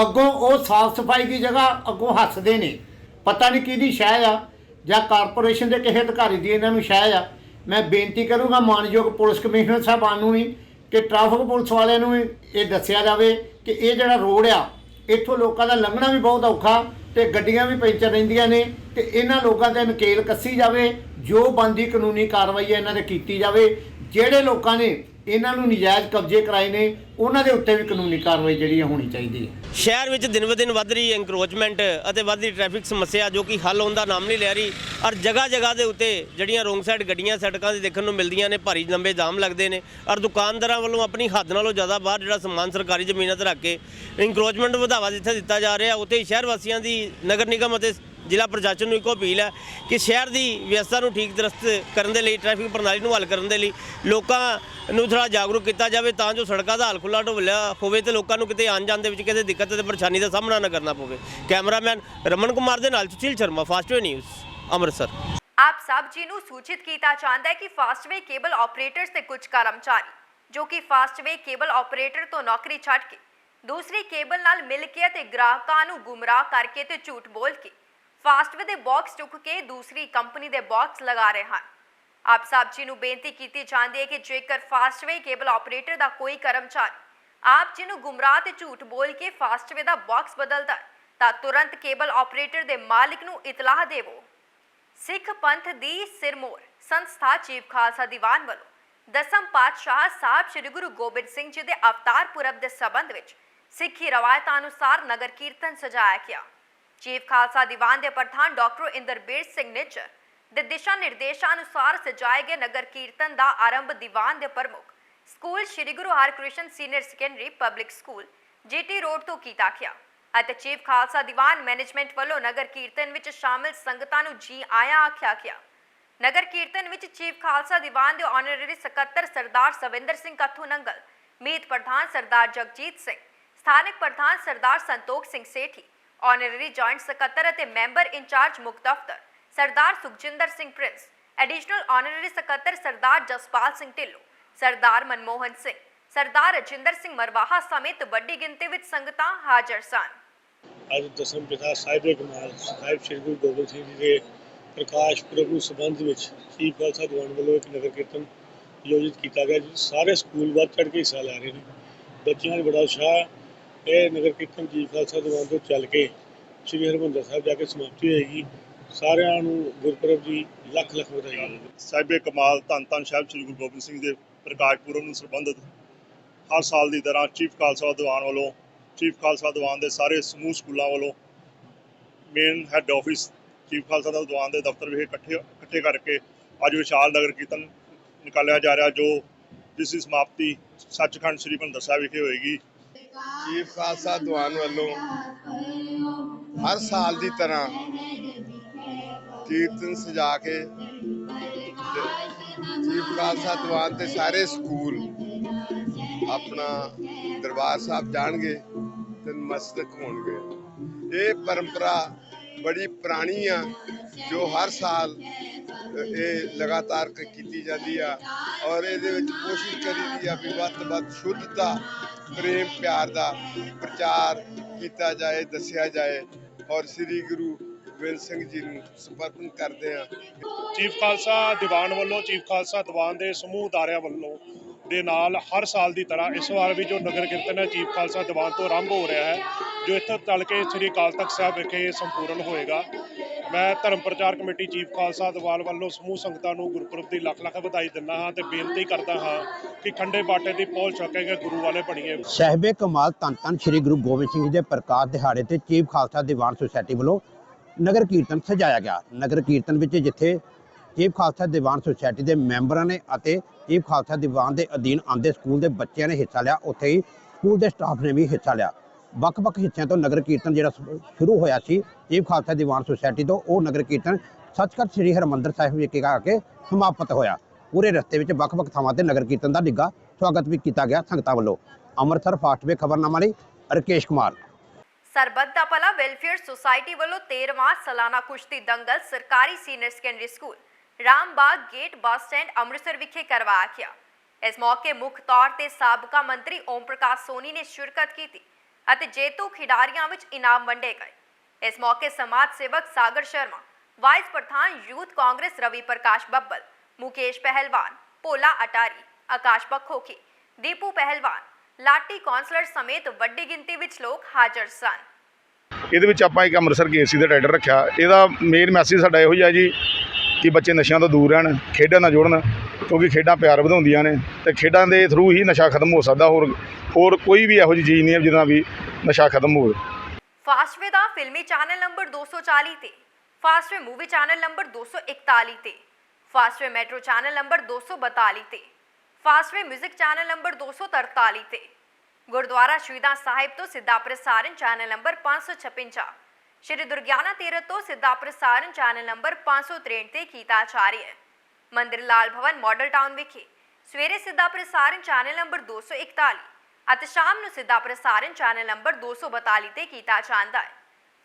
S12: ਅੱਗੋਂ ਉਹ ਸਾਫ਼ ਸਫ਼ਾਈ ਦੀ ਜਗ੍ਹਾ ਅੱਗੋਂ ਹੱਸਦੇ ਨੇ। ਪਤਾ ਨਹੀਂ ਕਿਹਦੀ ਸ਼ਾਇ ਆ, ਜਾਂ ਕਾਰਪੋਰੇਸ਼ਨ ਦੇ ਕਿਸੇ ਅਧਿਕਾਰੀ ਦੀ ਇਹਨਾਂ ਨੂੰ ਸ਼ਾਇ ਆ। ਮੈਂ ਬੇਨਤੀ ਕਰੂੰਗਾ ਮਾਨਯੋਗ ਪੁਲਿਸ ਕਮਿਸ਼ਨਰ ਸਾਹਿਬਾਨ ਨੂੰ ਵੀ ਕਿ ਟ੍ਰੈਫਿਕ ਪੁਲਿਸ ਵਾਲਿਆਂ ਨੂੰ ਇਹ ਦੱਸਿਆ ਜਾਵੇ ਕਿ ਇਹ ਜਿਹੜਾ ਰੋਡ ਆ, ਇੱਥੋਂ ਲੋਕਾਂ ਦਾ ਲੰਘਣਾ ਵੀ ਬਹੁਤ ਔਖਾ ਤੇ ਗੱਡੀਆਂ ਵੀ ਪੈਂਚਰ ਰਹਿੰਦੀਆਂ ਨੇ ਤੇ ਇਹਨਾਂ ਲੋਕਾਂ ਤੇ ਨਕੇਲ ਕੱਸੀ ਜਾਵੇ, ਜੋ ਬੰਦੀ ਕਾਨੂੰਨੀ ਕਾਰਵਾਈ ਹੈ ਇਹਨਾਂ ਤੇ ਕੀਤੀ ਜਾਵੇ, ਜਿਹੜੇ ਲੋਕਾਂ ਨੇ ਇਹਨਾਂ ਨੂੰ ਨਜਾਇਜ਼ ਕਬਜ਼ੇ ਕਰਾਏ ਨੇ, ਉਹਨਾਂ ਦੇ ਉੱਤੇ ਵੀ ਕਾਨੂੰਨੀ ਕਾਰਵਾਈ ਜਿਹੜੀ ਹੋਣੀ ਚਾਹੀਦੀ ਹੈ।
S13: ਸ਼ਹਿਰ ਵਿੱਚ ਦਿਨ ਬ ਦਿਨ ਵੱਧ ਰਹੀ ਐਨਕਰੋਚਮੈਂਟ ਅਤੇ ਵੱਧ ਰਹੀ ਟ੍ਰੈਫਿਕ ਸਮੱਸਿਆ ਜੋ ਕਿ ਹੱਲ ਹੋਣ ਦਾ ਨਾਮ ਨਹੀਂ ਲੈ ਰਹੀ, ਔਰ ਜਗ੍ਹਾ ਜਗ੍ਹਾ ਦੇ ਉੱਤੇ ਜਿਹੜੀਆਂ ਰੋਂਗ ਸਾਈਡ ਗੱਡੀਆਂ ਸੜਕਾਂ 'ਤੇ ਦੇਖਣ ਨੂੰ ਮਿਲਦੀਆਂ ਨੇ, ਭਾਰੀ ਲੰਬੇ ਜਾਮ ਲੱਗਦੇ ਨੇ, ਔਰ ਦੁਕਾਨਦਾਰਾਂ ਵੱਲੋਂ ਆਪਣੀ ਹੱਦ ਨਾਲੋਂ ਜ਼ਿਆਦਾ ਬਾਹਰ ਜਿਹੜਾ ਸਮਾਨ ਸਰਕਾਰੀ ਜ਼ਮੀਨਾਂ 'ਤੇ ਰੱਖ ਕੇ ਐਨਕਰੋਚਮੈਂਟ ਵਧਾਵਾ ਜਿੱਥੇ ਦਿੱਤਾ ਜਾ ਰਿਹਾ, ਉੱਥੇ ਹੀ ਸ਼ਹਿਰ ਵਾਸੀਆਂ ਦੀ ਨਗਰ ਨਿਗਮ ਅਤੇ ਜ਼ਿਲ੍ਹਾ ਪ੍ਰਸ਼ਾਸਨ ਨੂੰ ਇੱਕੋ ਅਪੀਲ ਹੈ ਕਿ ਸ਼ਹਿਰ ਦੀ ਵਿਵਸਥਾ ਨੂੰ ਠੀਕ ਦਰਸਤ ਕਰਨ ਦੇ ਲਈ, ਟ੍ਰੈਫਿਕ ਪ੍ਰਣਾਲੀ ਨੂੰ ਹੱਲ ਕਰਨ ਦੇ ਲਈ ਲੋਕਾਂ ਨੂੰ ਥੋੜਾ ਜਾਗਰੂਕ ਕੀਤਾ ਜਾਵੇ ਤਾਂ ਜੋ ਸੜਕਾਂ ਦਾ ਹਾਲ ਖੁੱਲਾ ਢੁੱਲਿਆ ਹੋਵੇ ਤੇ ਲੋਕਾਂ ਨੂੰ ਕਿਤੇ ਆਉਣ ਜਾਣ ਦੇ ਵਿੱਚ ਕਿਸੇ ਦਿੱਕਤ ਤੇ ਪਰੇਸ਼ਾਨੀ ਦਾ ਸਾਹਮਣਾ ਨਾ ਕਰਨਾ ਪਵੇ। ਕੈਮਰਾਮੈਨ ਰਮਨ ਕੁਮਾਰ ਦੇ ਨਾਲ ਸੁਸ਼ੀਲ ਸ਼ਰਮਾ ਫਾਸਟਵੇ ਨਿਊਜ਼ ਅੰਮ੍ਰਿਤਸਰ।
S1: ਆਪ ਸਭ ਜੀ ਨੂੰ ਸੂਚਿਤ ਕੀਤਾ ਜਾਂਦਾ ਹੈ ਕਿ ਫਾਸਟਵੇ ਕੇਬਲ ਆਪਰੇਟਰਸ ਦੇ ਕੁਝ ਕਰਮਚਾਰੀ, ਜੋ ਕਿ ਫਾਸਟਵੇ ਕੇਬਲ ਆਪਰੇਟਰ ਤੋਂ ਨੌਕਰੀ ਛੱਡ ਕੇ, ਦੂਸਰੀ ਕੇਬਲ ਨਾਲ ਮਿਲ ਕੇ ਤੇ ਗ੍ਰਾਹਕਾਂ ਨੂੰ ਗੁੰਮਰਾਹ ਕਰਕੇ ਤੇ ਝੂਠ ਬੋਲ ਕੇ ਫਾਸਟਵੇ ਦੇ ਬਾਕਸ ਚੁੱਕ ਕੇ ਦੂਸਰੀ ਕੰਪਨੀ ਦੇ ਬਾਕਸ ਲਗਾ ਰਹੇ ਹਨ। ਆਪ ਸਭ ਜੀ ਨੂੰ ਬੇਨਤੀ ਕੀਤੀ ਜਾਂਦੀ ਹੈ ਕਿ ਜੇਕਰ ਫਾਸਟਵੇ ਕੇਬਲ ਆਪਰੇਟਰ ਦਾ ਕੋਈ ਕਰਮਚਾਰੀ ਆਪ ਜੀ ਨੂੰ ਗੁੰਮਰਾਹ ਤੇ ਝੂਠ ਬੋਲ ਕੇ ਫਾਸਟਵੇ ਦਾ ਬਾਕਸ ਬਦਲਦਾ ਤਾਂ ਤੁਰੰਤ ਕੇਬਲ ਆਪਰੇਟਰ ਦੇ ਮਾਲਿਕ ਨੂੰ ਇਤਲਾਹ ਦੇਵੋ। ਸਿੱਖ ਪੰਥ ਦੀ ਸਿਰਮੌਰ, ਸੰਸਥਾ ਚੀਫ ਖਾਲਸਾ ਦੀਵਾਨ ਵੱਲੋਂ ਦਸਮ ਪਾਤਸ਼ਾਹ ਸਾਹਿਬ ਸ੍ਰੀ ਗੁਰੂ ਗੋਬਿੰਦ ਸਿੰਘ ਜੀ ਦੇ ਅਵਤਾਰ ਪੁਰਬ ਦੇ ਸਬੰਧ ਵਿੱਚ ਸਿੱਖੀ ਰਵਾਇਤਾਂ ਅਨੁਸਾਰ ਨਗਰ ਕੀਰਤਨ ਸਜਾਇਆ ਗਿਆ। ਚੀਫ ਖਾਲਸਾ ਦੀਵਾਨ ਦੇ ਪ੍ਰਧਾਨ ਡਾਕਟਰ ਇੰਦਰਬੀਰ ਸਿੰਘ ਨਿੱਜਰ ਦੇ ਦਿਸ਼ਾ ਨਿਰਦੇਸ਼ਾਂ ਅਨੁਸਾਰ ਸਜਾਏ ਗਏ ਨਗਰ ਕੀਰਤਨ ਦਾ ਆਰੰਭ ਦੀਵਾਨ ਦੇ ਪ੍ਰਮੁੱਖ school Sri Guru Harkrishan senior secondary public school, GT road ਤੋਂ ਕੀਤਾ ਗਿਆ ਅਤੇ ਚੀਫ ਖਾਲਸਾ ਦੀਵਾਨ ਮੈਨੇਜਮੈਂਟ ਵੱਲੋਂ ਨਗਰ ਕੀਰਤਨ ਵਿੱਚ ਸ਼ਾਮਿਲ ਸੰਗਤਾਂ ਨੂੰ ਜੀ ਆਇਆਂ ਆਖਿਆ ਗਿਆ। ਨਗਰ ਕੀਰਤਨ ਵਿੱਚ ਚੀਫ ਖਾਲਸਾ ਦੀਵਾਨ ਦੇ ਆਨਰੇਰੀ ਸਕੱਤਰ ਸਰਦਾਰ ਸਵਿੰਦਰ ਸਿੰਘ ਕੱਥੂ ਨੰਗਲ, ਮੀਤ ਪ੍ਰਧਾਨ ਸਰਦਾਰ ਜਗਜੀਤ ਸਿੰਘ, ਸਥਾਨਕ ਪ੍ਰਧਾਨ ਸਰਦਾਰ ਸੰਤੋਖ ਸਿੰਘ ਸੇਠੀ ਆਨਰੇਰੀ ਜੁਆਇੰਟ ਸਕੱਤਰ ਅਤੇ ਮੈਂਬਰ ਇੰਚਾਰਜ ਮੁੱਖ ਦਫ਼ਤਰ Sardar Sukhjinder Singh Prince additional honorary ਸਕੱਤਰ ਸਰਦਾਰ ਜਸਪਾਲ ਸਿੰਘ ਢਿੱਲੋਂ ਸਰਦਾਰ ਮਨਮੋਹਨ ਸਿੰਘ ਸਰਦਾਰ ਰਜਿੰਦਰ ਸਿੰਘ ਮਰਵਾਹਾ ਸਮੇਤ ਵੱਡੀ ਗਿਣਤੀ ਵਿੱਚ ਸੰਗਤਾਂ ਹਾਜ਼ਰ ਸਨ।
S2: ਅੱਜ ਦਸਮ ਪਿਤਾ ਸਾਹਿਬ ਕਮਾਲ ਸਾਹਿਬ ਸ੍ਰੀ ਗੁਰੂ ਗੋਬਿੰਦ ਸਿੰਘ ਜੀ ਦੇ ਪ੍ਰਕਾਸ਼ ਪੁਰਬ ਨੂੰ ਸੰਬੰਧ ਵਿੱਚ ਚੀਫ ਖਾਲਸਾ ਦੀਵਾਨ ਵੱਲੋਂ ਇੱਕ ਨਗਰ ਕੀਰਤਨ ਆਯੋਜਿਤ ਕੀਤਾ ਗਿਆ ਜੀ ਸਾਰੇ ਸਕੂਲ ਵੱਧ ਚੜ੍ਹ ਕੇ ਹਿੱਸਾ ਲੈ ਰਹੇ ਨੇ। ਬੱਚਿਆਂ ਦਾ ਬੜਾ ਉਤਸ਼ਾਹ ਇਹ ਨਗਰ ਕੀਰਤਨ ਚੀਫ ਖਾਲਸਾ ਦੀਵਾਨ ਤੋਂ ਚੱਲ ਕੇ ਸ੍ਰੀ ਹਰਿਮੰਦਰ ਸਾਹਿਬ ਜਾ ਕੇ ਸਮਾਪਤੀ ਹੋਏਗੀ। ਸਾਰਿਆਂ ਨੂੰ ਗੁਰਪੁਰਬ ਜੀ ਲੱਖ ਲੱਖ ਵਧਾਈਆਂ।
S14: ਸਾਹਿਬੇ ਕਮਾਲ ਧੰਨ ਧੰਨ ਸਾਹਿਬ ਸ੍ਰੀ ਗੁਰੂ ਗੋਬਿੰਦ ਸਿੰਘ ਦੇ ਪ੍ਰਕਾਸ਼ ਪੁਰਬ ਨੂੰ ਸੰਬੰਧਿਤ ਹਰ ਸਾਲ ਦੀ ਤਰ੍ਹਾਂ ਚੀਫ ਖਾਲਸਾ ਦੀਵਾਨ ਵੱਲੋਂ, ਚੀਫ ਖਾਲਸਾ ਦੀਵਾਨ ਦੇ ਸਾਰੇ ਸਮੂਹ ਸਕੂਲਾਂ ਵੱਲੋਂ main head office chief Khalsa ਦਾ ਦੀਵਾਨ ਦੇ ਦਫ਼ਤਰ ਵਿਖੇ ਇਕੱਠੇ ਇਕੱਠੇ ਕਰਕੇ ਅੱਜ ਵਿਸ਼ਾਲ ਨਗਰ ਕੀਰਤਨ ਨਿਕਾਲਿਆ ਜਾ ਰਿਹਾ ਜੋ ਜਿਸ ਦੀ ਸਮਾਪਤੀ ਸੱਚਖੰਡ ਸ੍ਰੀ ਹਰਿਮੰਦਰ ਸਾਹਿਬ ਵਿਖੇ ਹੋਏਗੀ।
S15: ਚੀਫ ਖਾਲਸਾ ਦੀਵਾਨ ਵੱਲੋਂ ਹਰ ਸਾਲ ਦੀ ਤਰ੍ਹਾਂ ਕੀਰਤਨ ਸਜਾ ਕੇ ਤੇ ਚੀਫ ਖਾਲਸਾ ਦੀਵਾਨ ਤੇ ਸਾਰੇ ਸਕੂਲ ਆਪਣਾ ਦਰਬਾਰ ਸਾਹਿਬ ਜਾਣਗੇ ਤੇ ਮਸਤਕ ਹੋਣਗੇ ਇਹ ਪਰੰਪਰਾ ਬੜੀ ਪੁਰਾਣੀ ਆ, ਜੋ ਹਰ ਸਾਲ ਇਹ ਲਗਾਤਾਰ ਕੀਤੀ ਜਾਂਦੀ ਆ ਔਰ ਇਹਦੇ ਵਿੱਚ ਕੋਸ਼ਿਸ਼ ਕਰੀਦੀ ਆ ਵੀ ਵੱਧ ਤੋਂ ਵੱਧ ਸ਼ੁੱਧਤਾ ਪ੍ਰੇਮ ਪਿਆਰ ਦਾ ਪ੍ਰਚਾਰ ਕੀਤਾ ਜਾਏ, ਦੱਸਿਆ ਜਾਏ ਔਰ ਸ੍ਰੀ ਗੁਰੂ ਗੋਬਿੰਦ ਸਿੰਘ ਜੀ ਨੂੰ ਸਮਰਪਣ ਕਰਦੇ ਆ
S2: ਚੀਫ ਖਾਲਸਾ ਦੀਵਾਨ ਵੱਲੋਂ, ਚੀਫ ਖਾਲਸਾ ਦੀਵਾਨ ਦੇ ਸਮੂਹ ਅਦਾਰਿਆਂ ਵੱਲੋਂ ਦੇ ਨਾਲ ਹਰ ਸਾਲ ਦੀ ਤਰ੍ਹਾਂ ਇਸ ਵਾਰ ਵੀ ਜੋ ਨਗਰ ਕੀਰਤਨ ਹੈ, ਚੀਫ ਖਾਲਸਾ ਦੀਵਾਨ ਤੋਂ ਆਰੰਭ ਹੋ ਰਿਹਾ ਹੈ, ਜੋ ਇੱਥੇ ਤਲ ਕੇ ਸ੍ਰੀ ਅਕਾਲ ਤਖਤ ਸਾਹਿਬ ਵਿਖੇ ਸੰਪੂਰਨ ਹੋਏਗਾ। ਮੈਂ ਧਰਮ ਪ੍ਰਚਾਰ ਕਮੇਟੀ ਚੀਫ ਖਾਲਸਾ ਦੀਵਾਨ ਵੱਲੋਂ ਸਮੂਹ ਸੰਗਤਾਂ ਨੂੰ ਗੁਰਪੁਰਬ ਦੀ ਲੱਖ ਲੱਖ ਵਧਾਈ ਦਿੰਦਾ ਹਾਂ ਤੇ ਬੇਨਤੀ ਕਰਦਾ ਹਾਂ ਕਿ ਖੰਡੇ ਬਾਟੇ ਦੀ ਪਹੁਲ ਛਕੇਗੇ ਗੁਰੂ ਵਾਲੇ ਬਣੀਏ।
S9: ਸਾਹਿਬੇ ਕਮਾਲ ਧੰਨ ਧੰਨ ਸ੍ਰੀ ਗੁਰੂ ਗੋਬਿੰਦ ਸਿੰਘ ਜੀ ਦੇ ਪ੍ਰਕਾਸ਼ ਦਿਹਾੜੇ ਤੇ ਚੀਫ ਖਾਲਸਾ ਦੀਵਾਨ ਸੁਸਾਇਟੀ ਵੱਲੋਂ ਨਗਰ ਕੀਰਤਨ ਸਜਾਇਆ ਗਿਆ। ਨਗਰ ਕੀਰਤਨ ਵਿੱਚ ਜਿੱਥੇ ਚੀਫ ਖਾਲਸਾ ਦੀਵਾਨ ਸੁਸਾਇਟੀ ਦੇ ਮੈਂਬਰਾਂ ਨੇ ਅਤੇ ਚੀਫ ਖਾਲਸਾ ਦੀਵਾਨ ਦੇ ਅਧੀਨ ਆਉਂਦੇ ਸਕੂਲ ਦੇ ਬੱਚਿਆਂ ਨੇ ਹਿੱਸਾ ਲਿਆ, ਉੱਥੇ ਹੀ ਸਕੂਲ ਦੇ ਸਟਾਫ ਨੇ ਵੀ ਹਿੱਸਾ ਲਿਆ। ਵੱਖ-ਵੱਖ ਹਿੱਸਿਆਂ ਤੋਂ ਨਗਰ ਕੀਰਤਨ ਜਿਹੜਾ ਸ਼ੁਰੂ ਹੋਇਆ ਸੀ, ਚੀਫ ਖਾਲਸਾ ਦੀਵਾਨ ਸੁਸਾਇਟੀ ਤੋਂ, ਉਹ ਨਗਰ ਕੀਰਤਨ ਸੱਚਖੰਡ ਸ੍ਰੀ ਹਰਿਮੰਦਰ ਸਾਹਿਬ ਵਿਖੇ ਆ ਕੇ ਸਮਾਪਤ ਹੋਇਆ। ਪੂਰੇ ਰਸਤੇ ਵਿੱਚ ਵੱਖ-ਵੱਖ ਥਾਵਾਂ ਤੇ ਨਗਰ ਕੀਰਤਨ ਦਾ ਨਿੱਘਾ ਸਵਾਗਤ ਵੀ ਕੀਤਾ ਗਿਆ ਸੰਗਤਾਂ ਵੱਲੋਂ। ਅੰਮ੍ਰਿਤਸਰ ਫਾਸਟਵੇ ਖਬਰਨਾਮਾ ਲਈ ਰਕੇਸ਼ ਕੁਮਾਰ।
S1: ਸਰਬੱਤ ਦਾ ਭਲਾ, ਵੈਲਫੇਅਰ ਸੁਸਾਇਟੀ ਵੱਲੋਂ 13ਵਾਂ ਸਾਲਾਨਾ ਕੁਸ਼ਤੀ ਦੰਗਲ ਸਰਕਾਰੀ senior secondary school, Rambagh gate bus stand Amritsar ਵਿਖੇ ਕਰਵਾਇਆ ਗਿਆ ਇਸ ਮੌਕੇ ਮੁੱਖ ਤੌਰ ਤੇ ਸਾਬਕਾ ਮੰਤਰੀ ਓਮ ਪ੍ਰਕਾਸ਼ ਸੋਨੀ ਨੇ ਸ਼ਿਰਕਤ ਕੀਤੀ। ਅਤੇ ਜੇਤੂ ਖਿਡਾਰੀਆਂ ਵਿੱਚ ਇਨਾਮ ਵੰਡੇ ਗਏ। ਇਸ ਮੌਕੇ ਸਮਾਜ ਸੇਵਕ ਸਾਗਰ ਸ਼ਰਮਾ, ਵਾਈਸ ਪ੍ਰਧਾਨ ਯੂਥ ਕਾਂਗਰਸ ਰਵੀ ਪ੍ਰਕਾਸ਼ ਬੱਬਲ, ਮੁਕੇਸ਼ ਪਹਿਲਵਾਨ, ਭੋਲਾ ਅਟਾਰੀ, ਆਕਾਸ਼ ਬਖੋਖੀ ਦੀਪੂ ਪਹਿਲਵਾਨ, ਲਾਟੀ ਕੌਂਸਲਰ ਸਮੇਤ ਵੱਡੀ ਗਿਣਤੀ ਵਿੱਚ ਲੋਕ ਹਾਜ਼ਰ ਸਨ।
S14: ਇਹਦੇ ਵਿੱਚ ਆਪਾਂ ਇੱਕ ਅੰਮ੍ਰਿਤਸਰ ਕੇਸੀ ਦਾ ਟਾਈਟਲ ਰੱਖਿਆ। ਇਹਦਾ ਮੇਨ ਮੈਸੇਜ ਸਾਡਾ ਇਹੋ ਹੀ ਹੈ ਜੀ ਕਿ ਬੱਚੇ ਨਸ਼ਿਆਂ ਤੋਂ ਦੂਰ ਰਹਿਣ, ਖੇਡਾਂ ਨਾਲ ਜੁੜਨ ਕਿਉਂਕਿ ਖੇਡਾਂ ਪਿਆਰ ਵਧਾਉਂਦੀਆਂ ਨੇ ਤੇ ਖੇਡਾਂ ਦੇ ਥਰੂ ਹੀ ਨਸ਼ਾ ਖਤਮ ਹੋ ਸਕਦਾ, ਹੋਰ ਹੋਰ ਕੋਈ ਵੀ ਇਹੋ ਜਿਹੀ ਚੀਜ਼ ਨਹੀਂ ਹੈ ਜਿਹਦੇ ਨਾਲ ਵੀ ਨਸ਼ਾ ਖਤਮ ਹੋਵੇ।
S1: ਫਾਸਟਵੇ ਦਾ ਫਿਲਮੀ ਚੈਨਲ ਨੰਬਰ 240 ਤੇ, ਫਾਸਟਵੇ ਮੂਵੀ ਚੈਨਲ ਨੰਬਰ 241 ਤੇ, ਫਾਸਟਵੇ ਮੈਟਰੋ ਚੈਨਲ ਨੰਬਰ 242 ਤੇ, ਫਾਸਟਵੇ 뮤직 ਚੈਨਲ ਨੰਬਰ 243 ਤੇ, ਗੁਰਦੁਆਰਾ ਸ਼ਹੀਦਾਂ ਸਾਹਿਬ ਤੋਂ ਸਿੱਧਾ ਪ੍ਰਸਾਰਣ ਚੈਨਲ ਨੰਬਰ 556 ਸ਼੍ਰੀ ਦੁਰਗਿਆਨਾ ਤੀਰਥ ਤੋਂ ਸਿੱਧਾ ਪ੍ਰਸਾਰਣ ਚੈਨਲ ਨੰਬਰ 563 ਤੇ ਕੀਤਾ ਜਾ ਰਿਹਾ ਹੈ। ਮੰਦਿਰ ਲਾਲ ਭਵਨ ਮਾਡਲ ਟਾਊਨ ਵਿਖੇ। ਸਵੇਰੇ ਸਿੱਧਾ ਪ੍ਰਸਾਰਣ ਚੈਨਲ ਨੰਬਰ 241 ਅਤੇ ਸ਼ਾਮ ਨੂੰ ਸਿੱਧਾ ਪ੍ਰਸਾਰਣ ਚੈਨਲ ਨੰਬਰ 242 ਤੇ ਕੀਤਾ ਜਾਂਦਾ ਹੈ।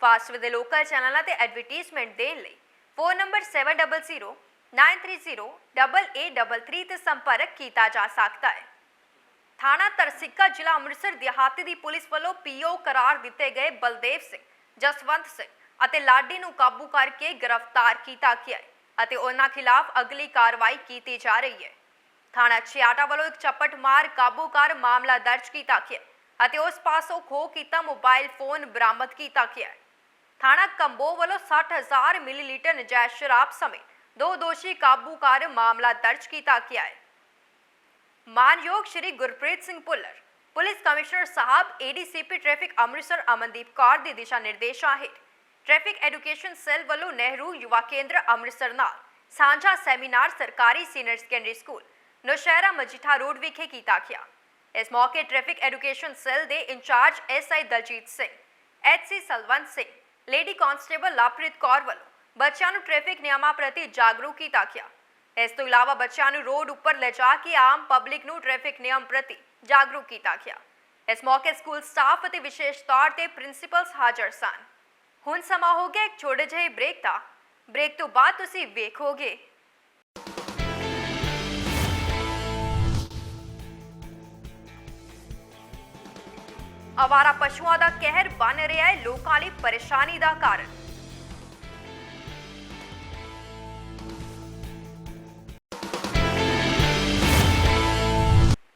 S1: ਫਾਸਟਵੇ ਦੇ ਲੋਕਲ ਚੈਨਲਾਂ ਤੇ ਐਡਵਰਟਾਈਜ਼ਮੈਂਟ ਦੇਣ ਲਈ ਫੋਨ ਨੰਬਰ 700 930 8833 ਤੇ ਸੰਪਰਕ ਕੀਤਾ ਜਾ ਸਕਦਾ ਹੈ। ਥਾਣਾ ਤਰਸਿੱਕਾ ਜ਼ਿਲ੍ਹਾ ਅੰਮ੍ਰਿਤਸਰ ਦਿਹਾਤੀ ਦੀ ਪੁਲਿਸ ਵੱਲੋਂ ਪੀਓ ਕਰਾਰ ਦਿੱਤੇ ਗਏ ਬਲਦੇਵ ਸਿੰਘ, ਜਸਵੰਤ ਸਿੰਘ ਅਤੇ ਲਾਡੀ ਨੂੰ ਕਾਬੂ ਕਰਕੇ ਗ੍ਰਿਫਤਾਰ ਕੀਤਾ ਗਿਆ ਹੈ। ਅਤੇ ਉਹਨਾਂ ਖਿਲਾਫ ਅਗਲੀ ਕਾਰਵਾਈ ਕੀਤੀ ਜਾ ਰਹੀ ਹੈ। ਥਾਣਾ ਛਿਆਟਾ ਵੱਲੋਂ ਇੱਕ ਚਪਟ ਮਾਰ ਕਾਬੂ ਕਰ ਮਾਮਲਾ ਦਰਜ ਕੀਤਾ ਗਿਆ ਅਤੇ ਉਸ ਪਾਸੋਂ ਖੋਹ ਕੀਤਾ, ਮੋਬਾਈਲ ਫੋਨ ਬਰਾਮਦ ਕੀਤਾ ਗਿਆ। ਥਾਣਾ ਕੰਬੋ ਵੱਲੋਂ 60000 ਮਿਲੀਲੀਟਰ ਨਜਾਇਜ਼ ਸ਼ਰਾਬ ਸਮੇਤ ਦੋ ਦੋਸ਼ੀ ਕਾਬੂ ਕਰ ਮਾਮਲਾ ਦਰਜ ਕੀਤਾ ਗਿਆ ਹੈ। ਮਾਨਯੋਗ ਸ਼੍ਰੀ ਗੁਰਪ੍ਰੀਤ ਸਿੰਘ ਭੁੱਲਰ, ਪੁਲਿਸ ਕਮਿਸ਼ਨਰ ਸਾਹਿਬ ਏਡੀਸੀਪੀ ਟ੍ਰੈਫਿਕ ਅੰਮ੍ਰਿਤਸਰ ਅਮਨਦੀਪ ਕੌਰ ਦੇ ਦਿਸ਼ਾ ਨਿਰਦੇਸ਼ਾਂ ਹੇਠ ਟ੍ਰੈਫਿਕ ਐਜੂਕੇਸ਼ਨ ਸੈੱਲ ਵੱਲੋਂ ਨਹਿਰੂ ਯੁਵਾ ਕੇਂਦਰ ਅੰਮ੍ਰਿਤਸਰ ਨਾਲ ਸਾਂਝਾ ਸੈਮੀਨਾਰ ਸਰਕਾਰੀ senior secondary school, Nowshera Majitha road ਵਿਖੇ ਕੀਤਾ ਗਿਆ। ਇਸ ਮੌਕੇ ਟ੍ਰੈਫਿਕ ਐਜੂਕੇਸ਼ਨ ਸੈੱਲ ਦੇ incharge SI Daljit Singh HC Salwant Singh, lady constable Lovepreet Kaur ਵੱਲੋਂ ਬੱਚਿਆਂ ਨੂੰ ਟ੍ਰੈਫਿਕ ਨਿਯਮਾਂ ਪ੍ਰਤੀ ਜਾਗਰੂਕ ਕੀਤਾ ਗਿਆ। ਇਸ ਤੋਂ ਇਲਾਵਾ ਬੱਚਿਆਂ ਨੂੰ ਰੋਡ ਉੱਪਰ ਲਿਜਾ ਕੇ ਆਮ ਪਬਲਿਕ ਨੂੰ ਟ੍ਰੈਫਿਕ ਨਿਯਮ ਪ੍ਰਤੀ ਜਾਗਰੂਕ ਕੀਤਾ ਗਿਆ। ਇਸ ਮੌਕੇ ਸਕੂਲ ਸਟਾਫ ਅਤੇ ਵਿਸ਼ੇਸ਼ ਤੌਰ ਤੇ ਪ੍ਰਿੰਸੀਪਲਸ ਹਾਜ਼ਰ ਸਨ। ਹੁਣ ਸਮਾਂ ਹੋ ਗਿਆ ਇੱਕ ਛੋਟੇ ਜਿਹੇ ਬ੍ਰੇਕ ਦਾ ਬ੍ਰੇਕ ਤੋਂ ਬਾਅਦ ਤੁਸੀਂ ਵੇਖੋਗੇ ਅਵਾਰਾ ਪਸ਼ੂਆਂ ਦਾ ਕਹਿਰ ਬਣ ਰਿਹਾ ਹੈ ਲੋਕਾਂ ਲਈ ਪਰੇਸ਼ਾਨੀ ਦਾ ਕਾਰਨ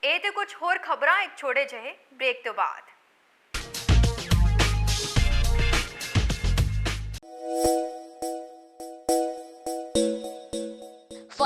S1: ਇਹ ਤੇ ਕੁਝ ਹੋਰ ਖਬਰਾਂ ਇੱਕ ਛੋਟੇ ਜਿਹੇ ਬ੍ਰੇਕ ਤੋਂ ਬਾਅਦ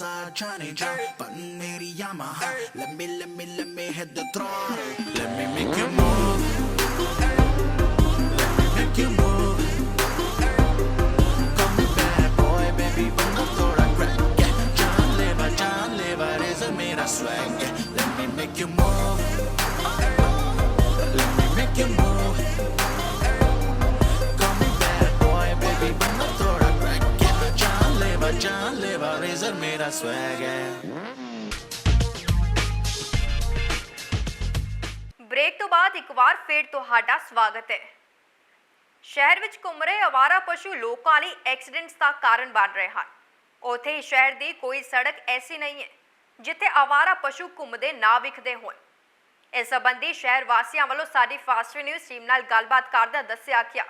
S16: outside trying to drop Button 80 Yamaha Let me, let me, let me hit the throttle Let me make you move Let me make you move Call me bad boy, baby, but no thought I crack yeah. John Lever, John Lever, isn't me that swag yeah. Let me make you move Let me make you move जान ले बा जान ले बा रेजर मेरा swag है
S1: ਬ੍ਰੇਕ ਤੋਂ ਬਾਅਦ ਇੱਕ ਵਾਰ ਫੇਰ ਤੁਹਾਡਾ ਸਵਾਗਤ ਹੈ ਸ਼ਹਿਰ ਵਿੱਚ ਘੁੰਮ ਰਹੇ ਅਵਾਰਾ ਪਸ਼ੂ ਲੋਕਾਂ ਲਈ ਐਕਸੀਡੈਂਟਸ ਦਾ ਕਾਰਨ ਬਣ ਰਹੇ ਹਨ ਉਥੇ ਹੀ ਸ਼ਹਿਰ ਦੀ ਕੋਈ ਸੜਕ ਐਸੀ ਨਹੀਂ ਹੈ ਜਿੱਥੇ ਅਵਾਰਾ ਪਸ਼ੂ ਘੁੰਮਦੇ ਨਾ ਵਿਖਦੇ ਹੋਣ ਇਸ ਸੰਬੰਧੀ ਸ਼ਹਿਰ ਵਾਸੀਆਂ ਵੱਲੋਂ ਸਾਡੀ ਫਾਸਟ ਨਿਊਜ਼ ਟੀਮ ਨਾਲ ਗੱਲਬਾਤ ਕਰਦਿਆਂ ਦੱਸਿਆ ਗਿਆ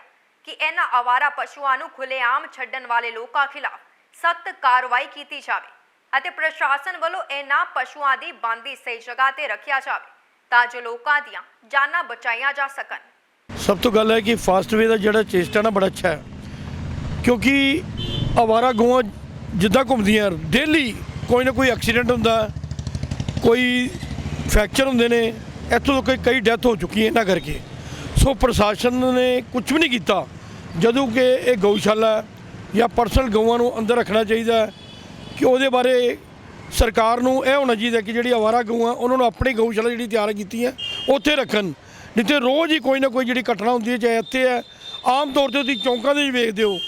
S1: ਕਿ ਇਹਨਾਂ ਅਵਾਰਾ ਪਸ਼ੂਆਂ ਨੂੰ ਖੁੱਲੇਆਮ ਛੱਡਣ ਵਾਲੇ ਲੋਕਾਂ ਖਿਲਾਫ ਸਖਤ ਕਾਰਵਾਈ ਕੀਤੀ ਜਾਵੇ ਅਤੇ ਪ੍ਰਸ਼ਾਸਨ ਵੱਲੋਂ ਇਹਨਾਂ ਪਸ਼ੂਆਂ ਦੀ ਬੰਦੀ ਸਹੀ ਜਗ੍ਹਾ ਤੇ ਰੱਖਿਆ ਜਾਵੇ ਤਾਂ ਜੋ ਲੋਕਾਂ ਦੀਆਂ ਜਾਨਾਂ ਬਚਾਈਆਂ ਜਾ ਸਕਣ।
S17: ਸਭ ਤੋਂ ਗੱਲ ਹੈ ਕਿ ਫਾਸਟਵੇ ਦਾ ਜਿਹੜਾ ਚੇਸਟਾ ਨਾ ਬੜਾ ਅੱਛਾ ਹੈ। ਕਿਉਂਕਿ ਆਵਾਰਾ ਗਊਆਂ ਜਿੱਦਾਂ ਘੁੰਮਦੀਆਂ ਡੇਲੀ ਕੋਈ ਨਾ ਕੋਈ ਐਕਸੀਡੈਂਟ ਹੁੰਦਾ, ਕੋਈ ਫ੍ਰੈਕਚਰ ਹੁੰਦੇ ਨੇ, ਇੱਥੋਂ ਤੱਕ ਕਈ ਡੈਥ ਹੋ ਚੁੱਕੀ ਹੈ ਇਹਨਾਂ ਕਰਕੇ। ਸੋ ਪ੍ਰਸ਼ਾਸਨ ਨੇ ਕੁਝ ਵੀ ਨਹੀਂ ਕੀਤਾ, ਜਦੋਂ ਕਿ ਇਹ ਗਊਸ਼ਾਲਾ ਜਾਂ ਪਰਸਨਲ ਗਊਆਂ ਨੂੰ ਅੰਦਰ ਰੱਖਣਾ ਚਾਹੀਦਾ ਹੈ ਕਿ ਉਹਦੇ ਬਾਰੇ ਸਰਕਾਰ ਨੂੰ ਇਹ ਹੋਣਾ ਚਾਹੀਦਾ ਕਿ ਜਿਹੜੀ ਆਵਾਰਾ ਗਊਆਂ ਉਹਨਾਂ ਨੂੰ ਆਪਣੀ ਗਊਸ਼ਾਲਾ ਜਿਹੜੀ ਤਿਆਰ ਕੀਤੀ ਹੈ, ਉੱਥੇ ਰੱਖਣ। ਜਿੱਥੇ ਰੋਜ਼ ਹੀ ਕੋਈ ਨਾ ਕੋਈ ਜਿਹੜੀ ਘਟਨਾ ਹੁੰਦੀ ਹੈ, ਚਾਹੇ ਇੱਥੇ ਹੈ, ਆਮ ਤੌਰ ਤੇ ਤੁਸੀਂ ਚੌਂਕਾਂ ਦੇ ਵਿੱਚ ਵੇਖਦੇ ਹੋ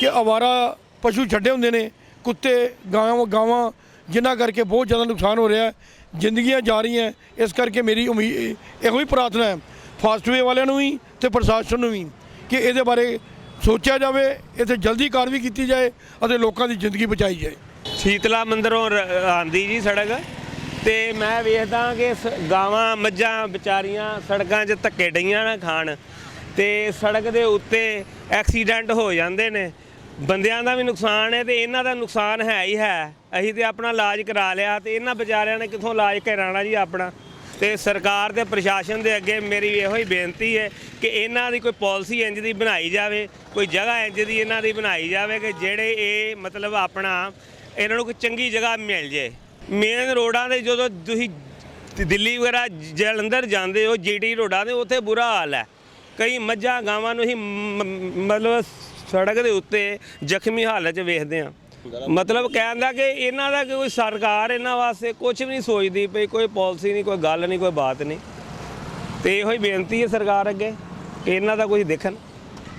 S17: ਕਿ ਆਵਾਰਾ ਪਸ਼ੂ ਛੱਡੇ ਹੁੰਦੇ ਨੇ, ਕੁੱਤੇ, ਗਾਵਾਂ ਗਾਵਾਂ, ਜਿਨ੍ਹਾਂ ਕਰਕੇ ਬਹੁਤ ਜ਼ਿਆਦਾ ਨੁਕਸਾਨ ਹੋ ਰਿਹਾ ਜ਼ਿੰਦਗੀਆਂ ਜਾ ਰਹੀਆਂ ਇਸ ਕਰਕੇ ਮੇਰੀ ਉਮੀਦ ਇਹੋ ਹੀ ਪ੍ਰਾਰਥਨਾ ਹੈ ਫਾਸਟਵੇ ਵਾਲਿਆਂ ਨੂੰ ਵੀ ਤੇ ਪ੍ਰਸ਼ਾਸਨ ਨੂੰ ਵੀ, ਕਿ ਇਹਦੇ ਬਾਰੇ ਸੋਚਿਆ ਜਾਵੇ, ਇੱਥੇ ਜਲਦੀ ਕਾਰਵਾਈ ਕੀਤੀ ਜਾਏ ਅਤੇ ਲੋਕਾਂ ਦੀ ਜ਼ਿੰਦਗੀ ਬਚਾਈ ਜਾਏ।
S18: ਸ਼ੀਤਲਾ ਮੰਦਰੋਂ ਰ- ਆਉਂਦੀ ਜੀ ਸੜਕ ਤੇ ਮੈਂ ਵੇਖਦਾ ਕਿ ਸ- ਗਾਵਾਂ, ਮੱਝਾਂ, ਵਿਚਾਰੀਆਂ ਸੜਕਾਂ 'ਚ ਧੱਕੇ ਡਈਆਂ ਨਾ ਖਾਣ ਤੇ ਸੜਕ ਦੇ ਉੱਤੇ ਐਕਸੀਡੈਂਟ ਹੋ ਜਾਂਦੇ ਨੇ। ਬੰਦਿਆਂ ਦਾ ਵੀ ਨੁਕਸਾਨ ਹੈ ਤੇ ਇਹਨਾਂ ਦਾ ਨੁਕਸਾਨ ਹੈ ਹੀ ਹੈ। ਅਸੀਂ ਤੇ ਆਪਣਾ ਇਲਾਜ ਕਰਾ ਲਿਆ ਤੇ ਇਹਨਾਂ ਵਿਚਾਰਿਆਂ ਨੇ ਕਿੱਥੋਂ ਇਲਾਜ ਕਰਾਉਣਾ ਜੀ ਆਪਣਾ? ਤੇ ਸਰਕਾਰ ਤੇ ਪ੍ਰਸ਼ਾਸਨ ਦੇ ਅੱਗੇ ਮੇਰੀ ਇਹੋ ਹੀ ਬੇਨਤੀ ਹੈ ਕਿ ਇਹਨਾਂ ਦੀ ਕੋਈ ਪਾਲਿਸੀ ਇੰਜ ਦੀ ਬਣਾਈ ਜਾਵੇ, ਕੋਈ ਜਗ੍ਹਾ ਇੰਜ ਦੀ ਇਹਨਾਂ ਦੀ ਬਣਾਈ ਜਾਵੇ ਕਿ ਜਿਹੜੇ ਇਹ ਮਤਲਬ ਆਪਣਾ ਇਹਨਾਂ ਨੂੰ ਕੋਈ ਚੰਗੀ ਜਗ੍ਹਾ ਮਿਲ ਜੇ। ਮੇਨ ਰੋਡਾਂ ਦੇ ਜਦੋਂ ਤੁਸੀਂ ਦਿੱਲੀ ਵਗੈਰਾ ਜਲੰਧਰ ਜਾਂਦੇ ਹੋ, ਜੀਟੀ ਰੋਡਾਂ ਦੇ ਉੱਥੇ ਬੁਰਾ ਹਾਲ ਹੈ। ਕਈ ਮੱਝਾਂ ਗਾਵਾਂ ਨੂੰ ਹੀ ਮਤਲਬ ਸੜਕ ਦੇ ਉੱਤੇ ਜ਼ਖਮੀ ਹਾਲਤ 'ਚ ਵੇਖਦੇ ਆ ਮਤਲਬ ਕਹਿਣ ਦਾ ਕਿ ਇਹਨਾਂ ਦਾ ਕੋਈ ਸਰਕਾਰ ਇਹਨਾਂ ਵਾਸਤੇ ਕੁਝ ਵੀ ਨਹੀਂ ਸੋਚਦੀ ਪਈ, ਕੋਈ ਪਾਲਿਸੀ ਨਹੀਂ, ਕੋਈ ਗੱਲ ਨਹੀਂ, ਕੋਈ ਬਾਤ ਨਹੀਂ। ਤੇ ਇਹੋ ਹੀ ਬੇਨਤੀ ਹੈ ਸਰਕਾਰ ਅੱਗੇ, ਕਿ ਇਹਨਾਂ ਦਾ ਕੁਝ ਦੇਖਣ।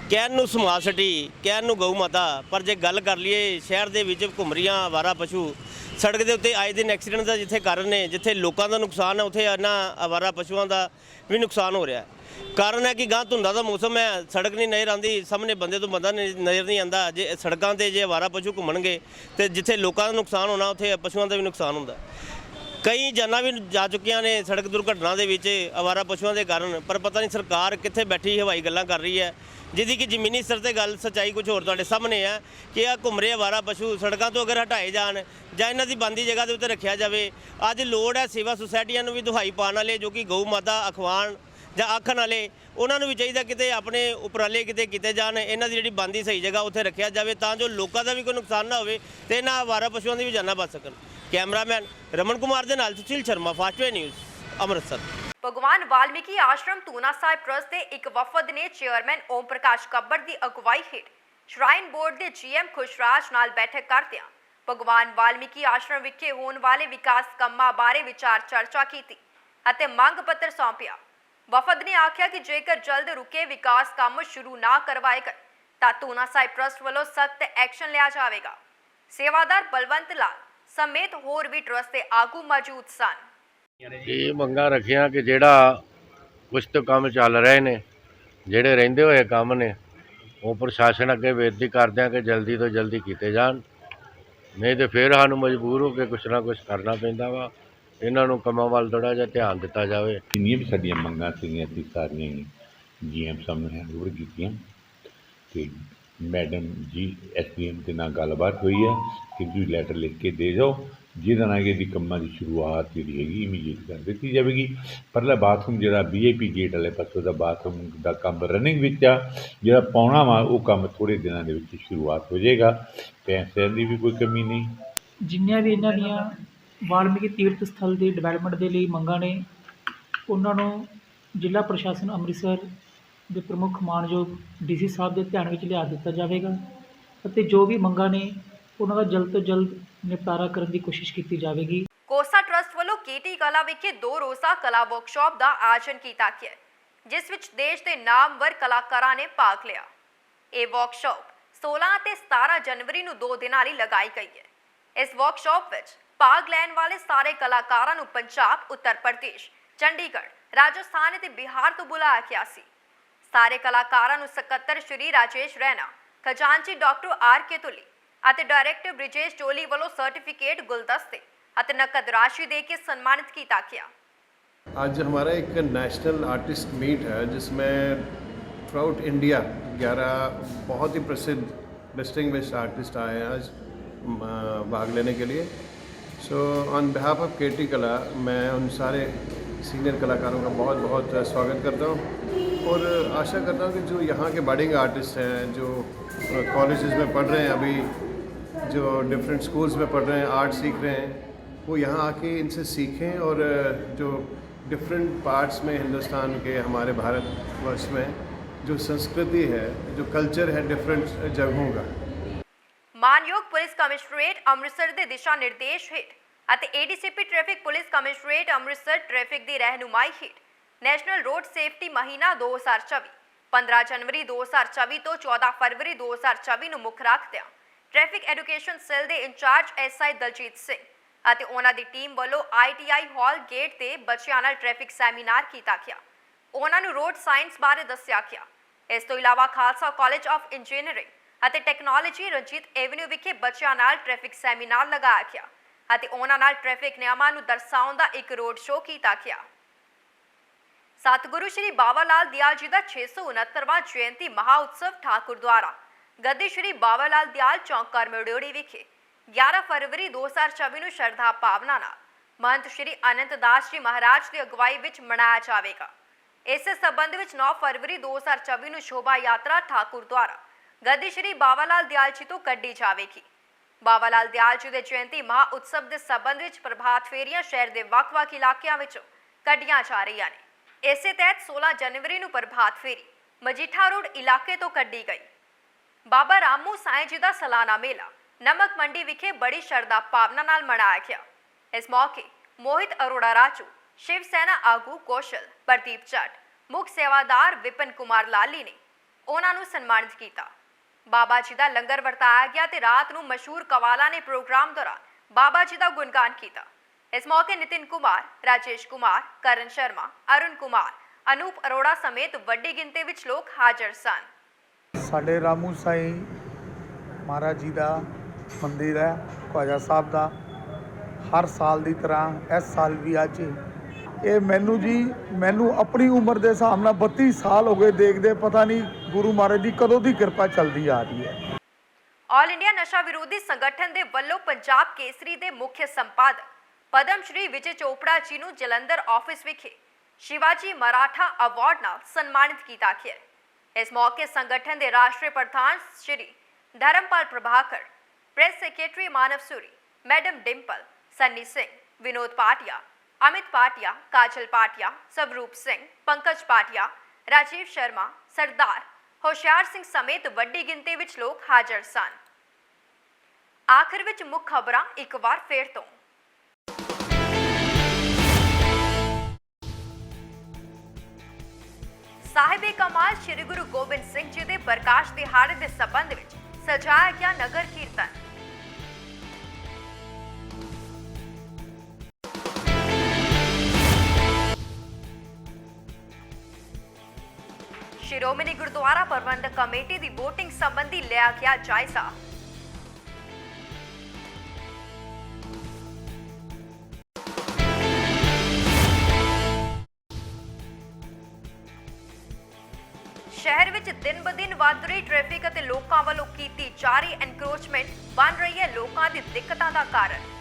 S13: ਕਹਿਣ ਨੂੰ ਸਮਾਜ ਸਿਟੀ, ਕਹਿਣ ਨੂੰ ਗਊ ਮਾਤਾ, ਪਰ ਜੇ ਗੱਲ ਕਰ ਲਈਏ ਸ਼ਹਿਰ ਦੇ ਵਿੱਚ ਘੁੰਮਰੀਆਂ ਆਵਾਰਾ ਪਸ਼ੂ, ਸੜਕ ਦੇ ਉੱਤੇ ਆਏ ਦਿਨ ਐਕਸੀਡੈਂਟ ਦਾ ਜਿੱਥੇ ਕਾਰਨ ਨੇ, ਜਿੱਥੇ ਲੋਕਾਂ ਦਾ ਨੁਕਸਾਨ ਹੈ, ਉੱਥੇ ਇਹਨਾਂ ਆਵਾਰਾ ਪਸ਼ੂਆਂ ਦਾ ਵੀ ਨੁਕਸਾਨ ਹੋ ਰਿਹਾ ਹੈ। ਕਾਰਨ ਹੈ ਕਿ ਗਾਂ ਧੁੰਦਾ ਦਾ ਮੌਸਮ ਹੈ, ਸੜਕ ਨਹੀਂ ਨਜ਼ਰ ਆਉਂਦੀ, ਸਾਹਮਣੇ ਬੰਦੇ ਤੋਂ ਬੰਦਾ ਨਹੀਂ- ਨਜ਼ਰ ਨਹੀਂ ਆਉਂਦਾ। ਜੇ ਸੜਕਾਂ ਤੇ ਜੇ ਆਵਾਰਾ ਪਸ਼ੂ ਘੁੰਮਣਗੇ ਤੇ ਜਿੱਥੇ ਲੋਕਾਂ ਦਾ ਨੁਕਸਾਨ ਹੋਣਾ, ਉੱਥੇ ਪਸ਼ੂਆਂ ਦਾ ਵੀ ਨੁਕਸਾਨ ਹੁੰਦਾ। ਕਈ ਜਾਨਾਂ ਵੀ ਜਾ ਚੁੱਕੀਆਂ ਨੇ ਸੜਕ ਦੁਰਘਟਨਾ ਦੇ ਵਿੱਚ ਆਵਾਰਾ ਪਸ਼ੂਆਂ ਦੇ ਕਾਰਨ, ਪਰ ਪਤਾ ਨਹੀਂ ਸਰਕਾਰ ਕਿੱਥੇ ਬੈਠੀ ਹਵਾਈ ਗੱਲਾਂ ਕਰ ਰਹੀ ਹੈ। ਜਿਹਦੀ ਕਿ ਜ਼ਮੀਨੀ ਸਤਰ ਤੇ ਗੱਲ, ਸੱਚਾਈ ਕੁਝ ਹੋਰ ਤੁਹਾਡੇ ਸਾਹਮਣੇ ਹੈ ਕਿ ਆ ਘੁੰਮ ਰਹੇ ਆਵਾਰਾ ਪਸ਼ੂ ਸੜਕਾਂ ਤੋਂ ਅਗਰ ਹਟਾਏ ਜਾਣ ਜਾਂ ਇਹਨਾਂ ਦੀ ਬੰਦੀ ਜਗ੍ਹਾ ਦੇ ਉੱਤੇ ਰੱਖਿਆ ਜਾਵੇ, ਅੱਜ ਲੋੜ ਹੈ ਸੇਵਾ ਸੁਸਾਇਟੀਆਂ ਨੂੰ ਵੀ ਦੁਹਾਈ ਪਾਉਣ ਵਾਲੇ ਜੋ ਕਿ ਗਊ ਮਾਤਾ ਅਖਵਾਣ ਜਾਂ ਆਖਣ ਵਾਲੇ, ਉਹਨਾਂ ਨੂੰ ਵੀ ਚਾਹੀਦਾ ਕਿਤੇ ਆਪਣੇ ਉਪਰਾਲੇ ਕਿਤੇ ਕੀਤੇ ਜਾਣ, ਇਹਨਾਂ ਦੀ ਜਿਹੜੀ ਬੰਦੀ ਸਹੀ ਜਗ੍ਹਾ ਉੱਥੇ ਰੱਖਿਆ ਜਾਵੇ ਤਾਂ ਜੋ ਲੋਕਾਂ ਦਾ ਵੀ ਕੋਈ ਨੁਕਸਾਨ ਨਾ ਹੋਵੇ ਤੇ ਇਹਨਾਂ ਆਵਾਰਾ ਪਸ਼ੂਆਂ ਦੀ ਵੀ ਜਾਨਾਂ ਬਚ ਸਕਣ। ਕੈਮਰਾਮੈਨ ਰਮਨ ਕੁਮਾਰ ਦੇ ਨਾਲ ਸੁਸ਼ੀਲ ਸ਼ਰਮਾ, ਫਾਸਟਵੇ ਨਿਊਜ਼, ਅੰਮ੍ਰਿਤਸਰ।
S1: ਭਗਵਾਨ ਵਾਲਮੀਕੀ ਆਸ਼ਰਮ ਤੂਨਾ ਸਾਹਿਬ ਟਰਸਟ ਦੇ ਇੱਕ ਵਫਦ ਨੇ ਚੇਅਰਮੈਨ ਓਮ ਪ੍ਰਕਾਸ਼ ਕੱਬੜ ਦੀ ਅਗਵਾਈ ਹੇਠ ਸ਼ਰਾਈਨ ਬੋਰਡ ਦੇ ਜੀਐਮ ਖੁਸ਼ਰਾਜ ਨਾਲ ਬੈਠਕ ਕਰਦਿਆਂ ਭਗਵਾਨ ਵਾਲਮੀਕੀ ਆਸ਼ਰਮ ਵਿਖੇ ਹੋਣ ਵਾਲੇ ਵਿਕਾਸ ਕੰਮਾਂ ਬਾਰੇ ਵਿਚਾਰ ਚਰਚਾ ਕੀਤੀ ਅਤੇ ਮੰਗ ਪੱਤਰ ਸੌਂਪਿਆ। ਵਫਦ ਨੇ ਆਖਿਆ ਕਿ ਜੇਕਰ ਜਲਦ ਰੁਕੇ, ਵਿਕਾਸ ਕੰਮ ਸ਼ੁਰੂ ਨਾ ਕਰਵਾਏ ਤਾਂ ਤੂਨਾ ਸਾਹਿਬ ਵੱਲੋਂ ਸਖਤ ਐਕਸ਼ਨ ਲਿਆ ਜਾਵੇਗਾ। ਸੇਵਾਦਾਰ ਬਲਵੰਤ ਲਾਲ ਸਮੇਤ ਹੋਰ ਵੀ ਟਰਸਟ ਦੇ ਆਗੂ ਮੌਜੂਦ ਸਨ।
S19: ਇਹ ਮੰਗਾਂ ਰੱਖੀਆਂ ਕਿ ਜਿਹੜਾ ਕੁਛ ਤੋਂ ਕੰਮ ਚੱਲ ਰਹੇ ਨੇ, ਜਿਹੜੇ ਰਹਿੰਦੇ ਹੋਏ ਕੰਮ ਨੇ, ਉਹ ਪ੍ਰਸ਼ਾਸਨ ਅੱਗੇ ਬੇਨਤੀ ਕਰਦੇ ਆ ਕਿ ਜਲਦੀ ਤੋਂ ਜਲਦੀ ਕੀਤੇ ਜਾਣ। ਨਹੀਂ ਤੇ ਫਿਰ ਸਾਨੂੰ ਮਜਬੂਰ ਹੋ ਕੇ ਕੁਛ ਨਾ ਕੁਛ ਕਰਨਾ ਪੈਂਦਾ ਵਾ। ਇਹਨਾਂ ਨੂੰ ਕੰਮਾਂ ਵੱਲ ਥੋੜਾ ਜਿਹਾ ਧਿਆਨ ਦਿੱਤਾ ਜਾਵੇ।
S20: ਜਿੰਨੀਆਂ ਵੀ ਸਾਡੀਆਂ ਮੰਗਾਂ ਸੀਗੀਆਂ ਅਸੀਂ ਸਾਰੀਆਂ ਹੀ ਜੀਐਮ ਸਾਹਮਣੇ ਹੈਂਡਓਵਰ ਕੀਤੀਆਂ। ਤੇ ਮੈਡਮ ਜੀ ਐਸਡੀਐਮ ਦੇ ਨਾਲ ਗੱਲਬਾਤ ਹੋਈ ਹੈ ਕਿ ਤੁਸੀਂ ਲੈਟਰ ਲਿਖ ਕੇ ਦੇ ਜਾਓ। ਜਿਹਦੇ ਨਾਲ ਇਹਦੀ ਕੰਮਾਂ ਦੀ ਸ਼ੁਰੂਆਤ ਜਿਹੜੀ ਹੈਗੀ ਇਮੀਡੀਏਟ ਕਰ ਦਿੱਤੀ ਜਾਵੇਗੀ। ਪਰਲਾ ਬਾਥਰੂਮ ਜਿਹੜਾ ਬੀਏਪੀ ਗੇਟ ਵਾਲੇ ਪਾਸੇ ਦਾ ਬਾਥਰੂਮ ਦਾ ਕੰਮ ਰਨਿੰਗ ਵਿੱਚ ਆ ਜਿਹੜਾ ਪਾਉਣਾ ਵਾ ਉਹ ਕੰਮ ਥੋੜੇ ਦਿਨਾਂ ਦੇ ਵਿੱਚ ਸ਼ੁਰੂਆਤ ਹੋ ਜਾਏਗਾ। ਪੈਸਿਆਂ ਦੀ ਵੀ ਕੋਈ ਕਮੀ ਨਹੀਂ।
S21: ਜਿੰਨੀਆਂ ਵੀ ਇਹਨਾਂ ਦੀਆਂ ਵਾਲਮੀਕੀ ਤੀਰਥ ਸਥਲ ਦੀ ਡਿਵੈਲਪਮੈਂਟ ਦੇ ਲਈ ਮੰਗਾਂ ਨੇ ਉਹਨਾਂ ਨੂੰ ਜ਼ਿਲ੍ਹਾ ਪ੍ਰਸ਼ਾਸਨ ਅੰਮ੍ਰਿਤਸਰ ਦੇ ਪ੍ਰਮੁੱਖ ਮਾਨਯੋਗ ਡੀਸੀ ਸਾਹਿਬ ਦੇ ਧਿਆਨ ਵਿੱਚ ਲਿਆ ਦਿੱਤਾ ਜਾਵੇਗਾ ਅਤੇ ਜੋ ਵੀ ਮੰਗਾਂ ਨੇ ਉਹਨਾਂ ਦਾ ਜਲਦ ਤੋਂ ਜਲਦ ਨਿਪਟਾਰਾ ਕਰਨ ਦੀ ਕੋਸ਼ਿਸ਼ ਕੀਤੀ ਜਾਵੇਗੀ।
S1: ਕੋਸਾ ਟਰਸਟ ਵੱਲੋਂ ਕੀਟੀ ਕਲਾ ਵਿਖੇ ਦੋ ਰੋਜ਼ਾ ਕਲਾ ਵਰਕਸ਼ਾਪ ਦਾ ਆਯੋਜਨ ਕੀਤਾ ਗਿਆ, ਜਿਸ ਵਿੱਚ ਦੇਸ਼ ਦੇ ਨਾਮਵਰ ਕਲਾਕਾਰਾਂ ਨੇ ਭਾਗ ਲਿਆ। ਇਹ ਵਰਕਸ਼ਾਪ 16 ਅਤੇ 17 ਜਨਵਰੀ ਨੂੰ ਦੋ ਦਿਨਾਂ ਲਈ ਲਗਾਈ ਗਈ ਹੈ। ਇਸ ਵਰਕਸ਼ਾਪ ਵਿੱਚ ਭਾਗ ਲੈਣ ਵਾਲੇ ਸਾਰੇ ਕਲਾਕਾਰਾਂ ਨੂੰ ਪੰਜਾਬ ਉੱਤਰ ਪ੍ਰਦੇਸ਼ ਚੰਡੀਗੜ੍ਹ ਰਾਜਸਥਾਨ ਅਤੇ ਬਿਹਾਰ ਤੋਂ ਬੁਲਾਇਆ ਗਿਆ ਸੀ ਸਾਰੇ ਕਲਾਕਾਰਾਂ ਨੂੰ ਸਕੱਤਰ ਸ਼੍ਰੀ ਰਾਜੇਸ਼ ਰੈਣਾ ਖਜ਼ਾਨਚੀ ਡਾਕਟਰ ਆਰ ਕੇ ਤੁਲੀ ਅਤੇ ਡਾਇਰੈਕਟਰ ਬ੍ਰਿਜੇਸ਼ ਜੋਲੀ ਵੱਲੋਂ ਸਰਟੀਫਿਕੇਟ ਗੁਲਦਸਤੇ ਅਤੇ ਨਕਦ ਰਾਸ਼ੀ ਦੇ ਕੇ ਸਨਮਾਨਿਤ ਕੀਤਾ ਗਿਆ
S22: आज हमारा एक नेशनल आर्टिस्ट मीट है जिसमें थ्राउट इंडिया 11 बहुत ही प्रसिद्ध डिस्टिंग्विश आर्टिस्ट आए हैं आज म, भाग लेने के लिए so on behalf of KT Kala मैं उन सारे सीनियर कलाकारों का बहुत बहुत स्वागत करता हूँ। और आशा करता हूँ कि जो यहाँ के बडिंग आर्टिस्ट हैं, जो कॉलेजेस में पढ़ रहे हैं, अभी जो डिफरेंट स्कूल्स में पढ़ रहे हैं आर्ट सीख रहे हैं, वो यहाँ आके इनसे सीखें और जो डिफरेंट पार्ट्स में हिंदुस्तान के हमारे भारतवर्ष में जो संस्कृति है, जो कल्चर है डिफरेंट जगहों का।
S1: ਮਾਨਯੋਗ ਪੁਲਿਸ ਕਮਿਸ਼ਨਰੇਟ ਅੰਮ੍ਰਿਤਸਰ ਦੇ ਦਿਸ਼ਾ ਨਿਰਦੇਸ਼ ਹੇਠ ਅਤੇ ADCP traffic police commissionerate Amritsar traffic ਦੀ ਰਹਿਨੁਮਾਈ ਹੇਠ ਨੈਸ਼ਨਲ ਰੋਡ ਸੇਫਟੀ ਮਹੀਨਾ 2024 15 ਜਨਵਰੀ 2024 ਤੋਂ 14 ਫਰਵਰੀ 2024 ਨੂੰ ਮੁੱਖ ਰੱਖਦਿਆਂ ਟ੍ਰੈਫਿਕ ਐਜੂਕੇਸ਼ਨ ਸੈੱਲ ਦੇ ਇੰਚਾਰਜ ਐਸਆਈ ਦਲਜੀਤ ਸਿੰਘ ਅਤੇ ਉਹਨਾਂ ਦੀ ਟੀਮ ਵੱਲੋਂ ਆਈਟੀਆਈ ਹਾਲ ਗੇਟ ਤੇ ਬੱਚਿਆਂ ਨਾਲ ਟ੍ਰੈਫਿਕ ਸੈਮੀਨਾਰ ਕੀਤਾ ਗਿਆ। ਉਹਨਾਂ ਨੂੰ ਰੋਡ ਸਾਇੰਸ ਬਾਰੇ ਦੱਸਿਆ ਗਿਆ। ਇਸ ਤੋਂ ਇਲਾਵਾ ਖਾਲਸਾ ਕਾਲਜ ਆਫ ਇੰਜੀਨੀਅਰਿੰਗ ਅਤੇ ਟੈਕਨੋਲੋਜੀ ਰਣਜੀਤ ਐਵਨਿਊ ਵਿਖੇ ਬੱਚਿਆਂ ਨਾਲ ਟ੍ਰੈਫਿਕ ਸੈਮੀਨਾਰ ਲਗਾਇਆ ਗਿਆ ਅਤੇ ਉਹਨਾਂ ਨਾਲ ਟ੍ਰੈਫਿਕ ਨਿਯਮਾਂ ਨੂੰ ਦਰਸਾਉਣ ਦਾ ਇੱਕ ਰੋਡ ਸ਼ੋਅ ਕੀਤਾ ਗਿਆ। ਸਤਿਗੁਰੂ ਸ਼੍ਰੀ ਬਾਬਾ ਲਾਲ ਦਿਆਲ ਜੀ ਦਾ 669ਵਾਂ ਜਯੰਤੀ ਮਹਾ ਉਤਸਵ ਠਾਕੁਰ ਦੁਆਰਾ ਗੱਦੀ ਸ਼੍ਰੀ ਬਾਬਾ ਲਾਲ ਦਿਆਲ ਚੌਂਕ ਕਰਮੜਿਓੜੀ ਵਿਖੇ 11 ਫਰਵਰੀ 2024 ਨੂੰ ਸ਼ਰਧਾ ਭਾਵਨਾ ਨਾਲ ਮਹੰਤ ਸ਼੍ਰੀ ਅਨੰਤ ਦਾਸ ਜੀ ਮਹਾਰਾਜ ਦੀ ਅਗਵਾਈ ਵਿੱਚ ਮਨਾਇਆ ਜਾਵੇਗਾ। ਇਸ ਸਬੰਧ ਵਿੱਚ 9 ਫਰਵਰੀ 2024 ਨੂੰ ਸ਼ੋਭਾ ਯਾਤਰਾ ਠਾਕੁਰ ਦੁਆਰਾ ਗੱਦੀ ਸ਼੍ਰੀ ਬਾਬਾ ਲਾਲ ਦਿਆਲ ਜੀ ਤੋਂ ਕੱਢੀ ਜਾਵੇਗੀ। ਬਾਬਾ ਲਾਲ ਦਿਆਲ ਜੀ ਦੇ ਜਯੰਤੀ ਮਹਾ ਉਤਸਵ ਦੇ ਸਬੰਧ ਵਿੱਚ ਪ੍ਰਭਾਤ ਫੇਰੀਆਂ ਸ਼ਹਿਰ ਦੇ ਵੱਖ-ਵੱਖ ਇਲਾਕਿਆਂ ਵਿੱਚ ਕੱਢੀਆਂ ਜਾ ਰਹੀਆਂ ਨੇ। ਇਸੇ ਤਹਿਤ 16 ਜਨਵਰੀ ਨੂੰ ਪ੍ਰਭਾਤ ਫੇਰੀ ਮਜੀਠਾ ਰੋਡ ਇਲਾਕੇ ਤੋਂ ਕੱਢੀ ਗਈ। ਬਾਬਾ ਰਾਮੂ ਸਾਈਂ ਜੀ ਦਾ ਸਾਲਾਨਾ ਮੇਲਾ ਨਮਕ ਮੰਡੀ ਵਿਖੇ ਬੜੀ ਸ਼ਰਧਾ ਭਾਵਨਾ ਨਾਲ ਮਨਾਇਆ ਗਿਆ। ਇਸ ਮੌਕੇ ਮੋਹਿਤ ਅਰੋੜਾ ਰਾਜੂ, ਸ਼ਿਵ ਸੈਨਾ ਆਗੂ ਕੌਸ਼ਲ, ਪ੍ਰਦੀਪ ਚੱਟ ਮੁੱਖ ਸੇਵਾਦਾਰ ਵਿਪਨ ਕੁਮਾਰ ਲਾਲੀ ਨੇ ਉਹਨਾਂ ਨੂੰ ਸਨਮਾਨਿਤ ਕੀਤਾ। ਬਾਬਾ ਜੀ ਦਾ ਲੰਗਰ ਵਰਤਾਇਆ ਗਿਆ ਤੇ ਰਾਤ ਨੂੰ ਮਸ਼ਹੂਰ ਕਵਾਲਾ ਨੇ ਪ੍ਰੋਗਰਾਮ ਦੌਰਾਨ ਬਾਬਾ ਜੀ ਦਾ ਗੁਣਗਾਨ ਕੀਤਾ। ਇਸ ਮੌਕੇ ਨਿਤਿਨ ਕੁਮਾਰ, ਰਾਜੇਸ਼ ਕੁਮਾਰ, ਕਰਨ ਸ਼ਰਮਾ, ਅਰੁਣ ਕੁਮਾਰ, ਅਨੂਪ ਅਰੋੜਾ ਸਮੇਤ ਵੱਡੀ ਗਿਣਤੀ ਵਿੱਚ ਲੋਕ ਹਾਜ਼ਰ ਸਨ।
S23: ਸਾਡੇ ਰਾਮੂ ਸਾਈਂ ਮਹਾਰਾਜ ਜੀ ਦਾ ਮੰਦਿਰ ਹੈ, ਖਵਾਜਾ ਸਾਹਿਬ ਦਾ। ਹਰ ਸਾਲ ਦੀ ਤਰ੍ਹਾਂ ਇਸ ਸਾਲ ਵੀ ਅੱਜ ਇਹ ਮੈਨੂੰ ਜੀ, ਮੈਨੂੰ ਆਪਣੀ ਉਮਰ ਦੇ ਹਿਸਾਬ ਨਾਲ 32 ਸਾਲ ਹੋ ਗਏ ਦੇਖਦੇ, ਪਤਾ ਨਹੀਂ ਗੁਰੂ ਮਹਾਰਾਜ ਦੀ ਕਦੋਂ ਦੀ ਕਿਰਪਾ ਚੱਲਦੀ ਆ ਰਹੀ ਹੈ।
S1: ਆਲ ਇੰਡੀਆ ਨਸ਼ਾ ਵਿਰੋਧੀ ਸੰਗਠਨ ਦੇ ਵੱਲੋਂ ਪੰਜਾਬ ਕੇਸਰੀ ਦੇ ਮੁੱਖ ਸੰਪਾਦਕ ਪਦਮ ਸ਼੍ਰੀ ਵਿਜੇ ਚੋਪੜਾ ਜੀ ਨੂੰ ਜਲੰਧਰ ਆਫਿਸ ਵਿਖੇ ਸ਼ਿਵਾਜੀ ਮਰਾਠਾ ਅਵਾਰਡ ਨਾਲ ਸਨਮਾਨਿਤ ਕੀਤਾ ਗਿਆ। ਇਸ ਮੌਕੇ ਸੰਗਠਨ ਦੇ ਰਾਸ਼ਟਰੀ ਪ੍ਰਧਾਨ Shri Dharampal Prabhakar press secretary Manav Suri madam Dimple, Sunny Singh, Vinod Patia Amit Patia Kajal Patia Swaroop Singh Pankaj Patia Rajeev Sharma Sardar Hoshiar Singh ਸਮੇਤ ਵੱਡੀ ਗਿਣਤੀ ਵਿੱਚ ਲੋਕ ਹਾਜ਼ਰ ਸਨ ਆਖਰ ਵਿੱਚ ਮੁੱਖ ਖਬਰਾਂ ਇੱਕ ਵਾਰ ਫੇਰ ਤੋਂ ਸਾਹਿਬੇ ਕਮਾਲ ਸ੍ਰੀ ਗੁਰੂ ਗੋਬਿੰਦ ਸਿੰਘ ਜੀ ਦੇ ਪ੍ਰਕਾਸ਼ ਦਿਹਾੜੇ ਦੇ ਸੰਬੰਧ ਵਿੱਚ ਸਜਾਇਆ ਗਿਆ ਨਗਰ ਕੀਰਤਨ ਸ਼੍ਰੋਮਣੀ ਗੁਰਦੁਆਰਾ ਪ੍ਰਬੰਧਕ ਕਮੇਟੀ ਦੀ VOTING ਸੰਬੰਧੀ ਲਿਆ ਗਿਆ ਜਾਇਜ਼ਾ। ਸ਼ਹਿਰ ਵਿੱਚ ਦਿਨ ਬਦਿਨ ਵੱਧ ਰਹੀ ਟ੍ਰੈਫਿਕ ਅਤੇ ਲੋਕਾਂ ਵੱਲੋਂ ਕੀਤੀ ਜਾ ਰਹੀ ਐਨਕਰੋਚਮੈਂਟ ਬਣ ਰਹੀ ਹੈ ਲੋਕਾਂ ਦੀ ਦਿੱਕਤਾਂ ਦਾ ਕਾਰਨ।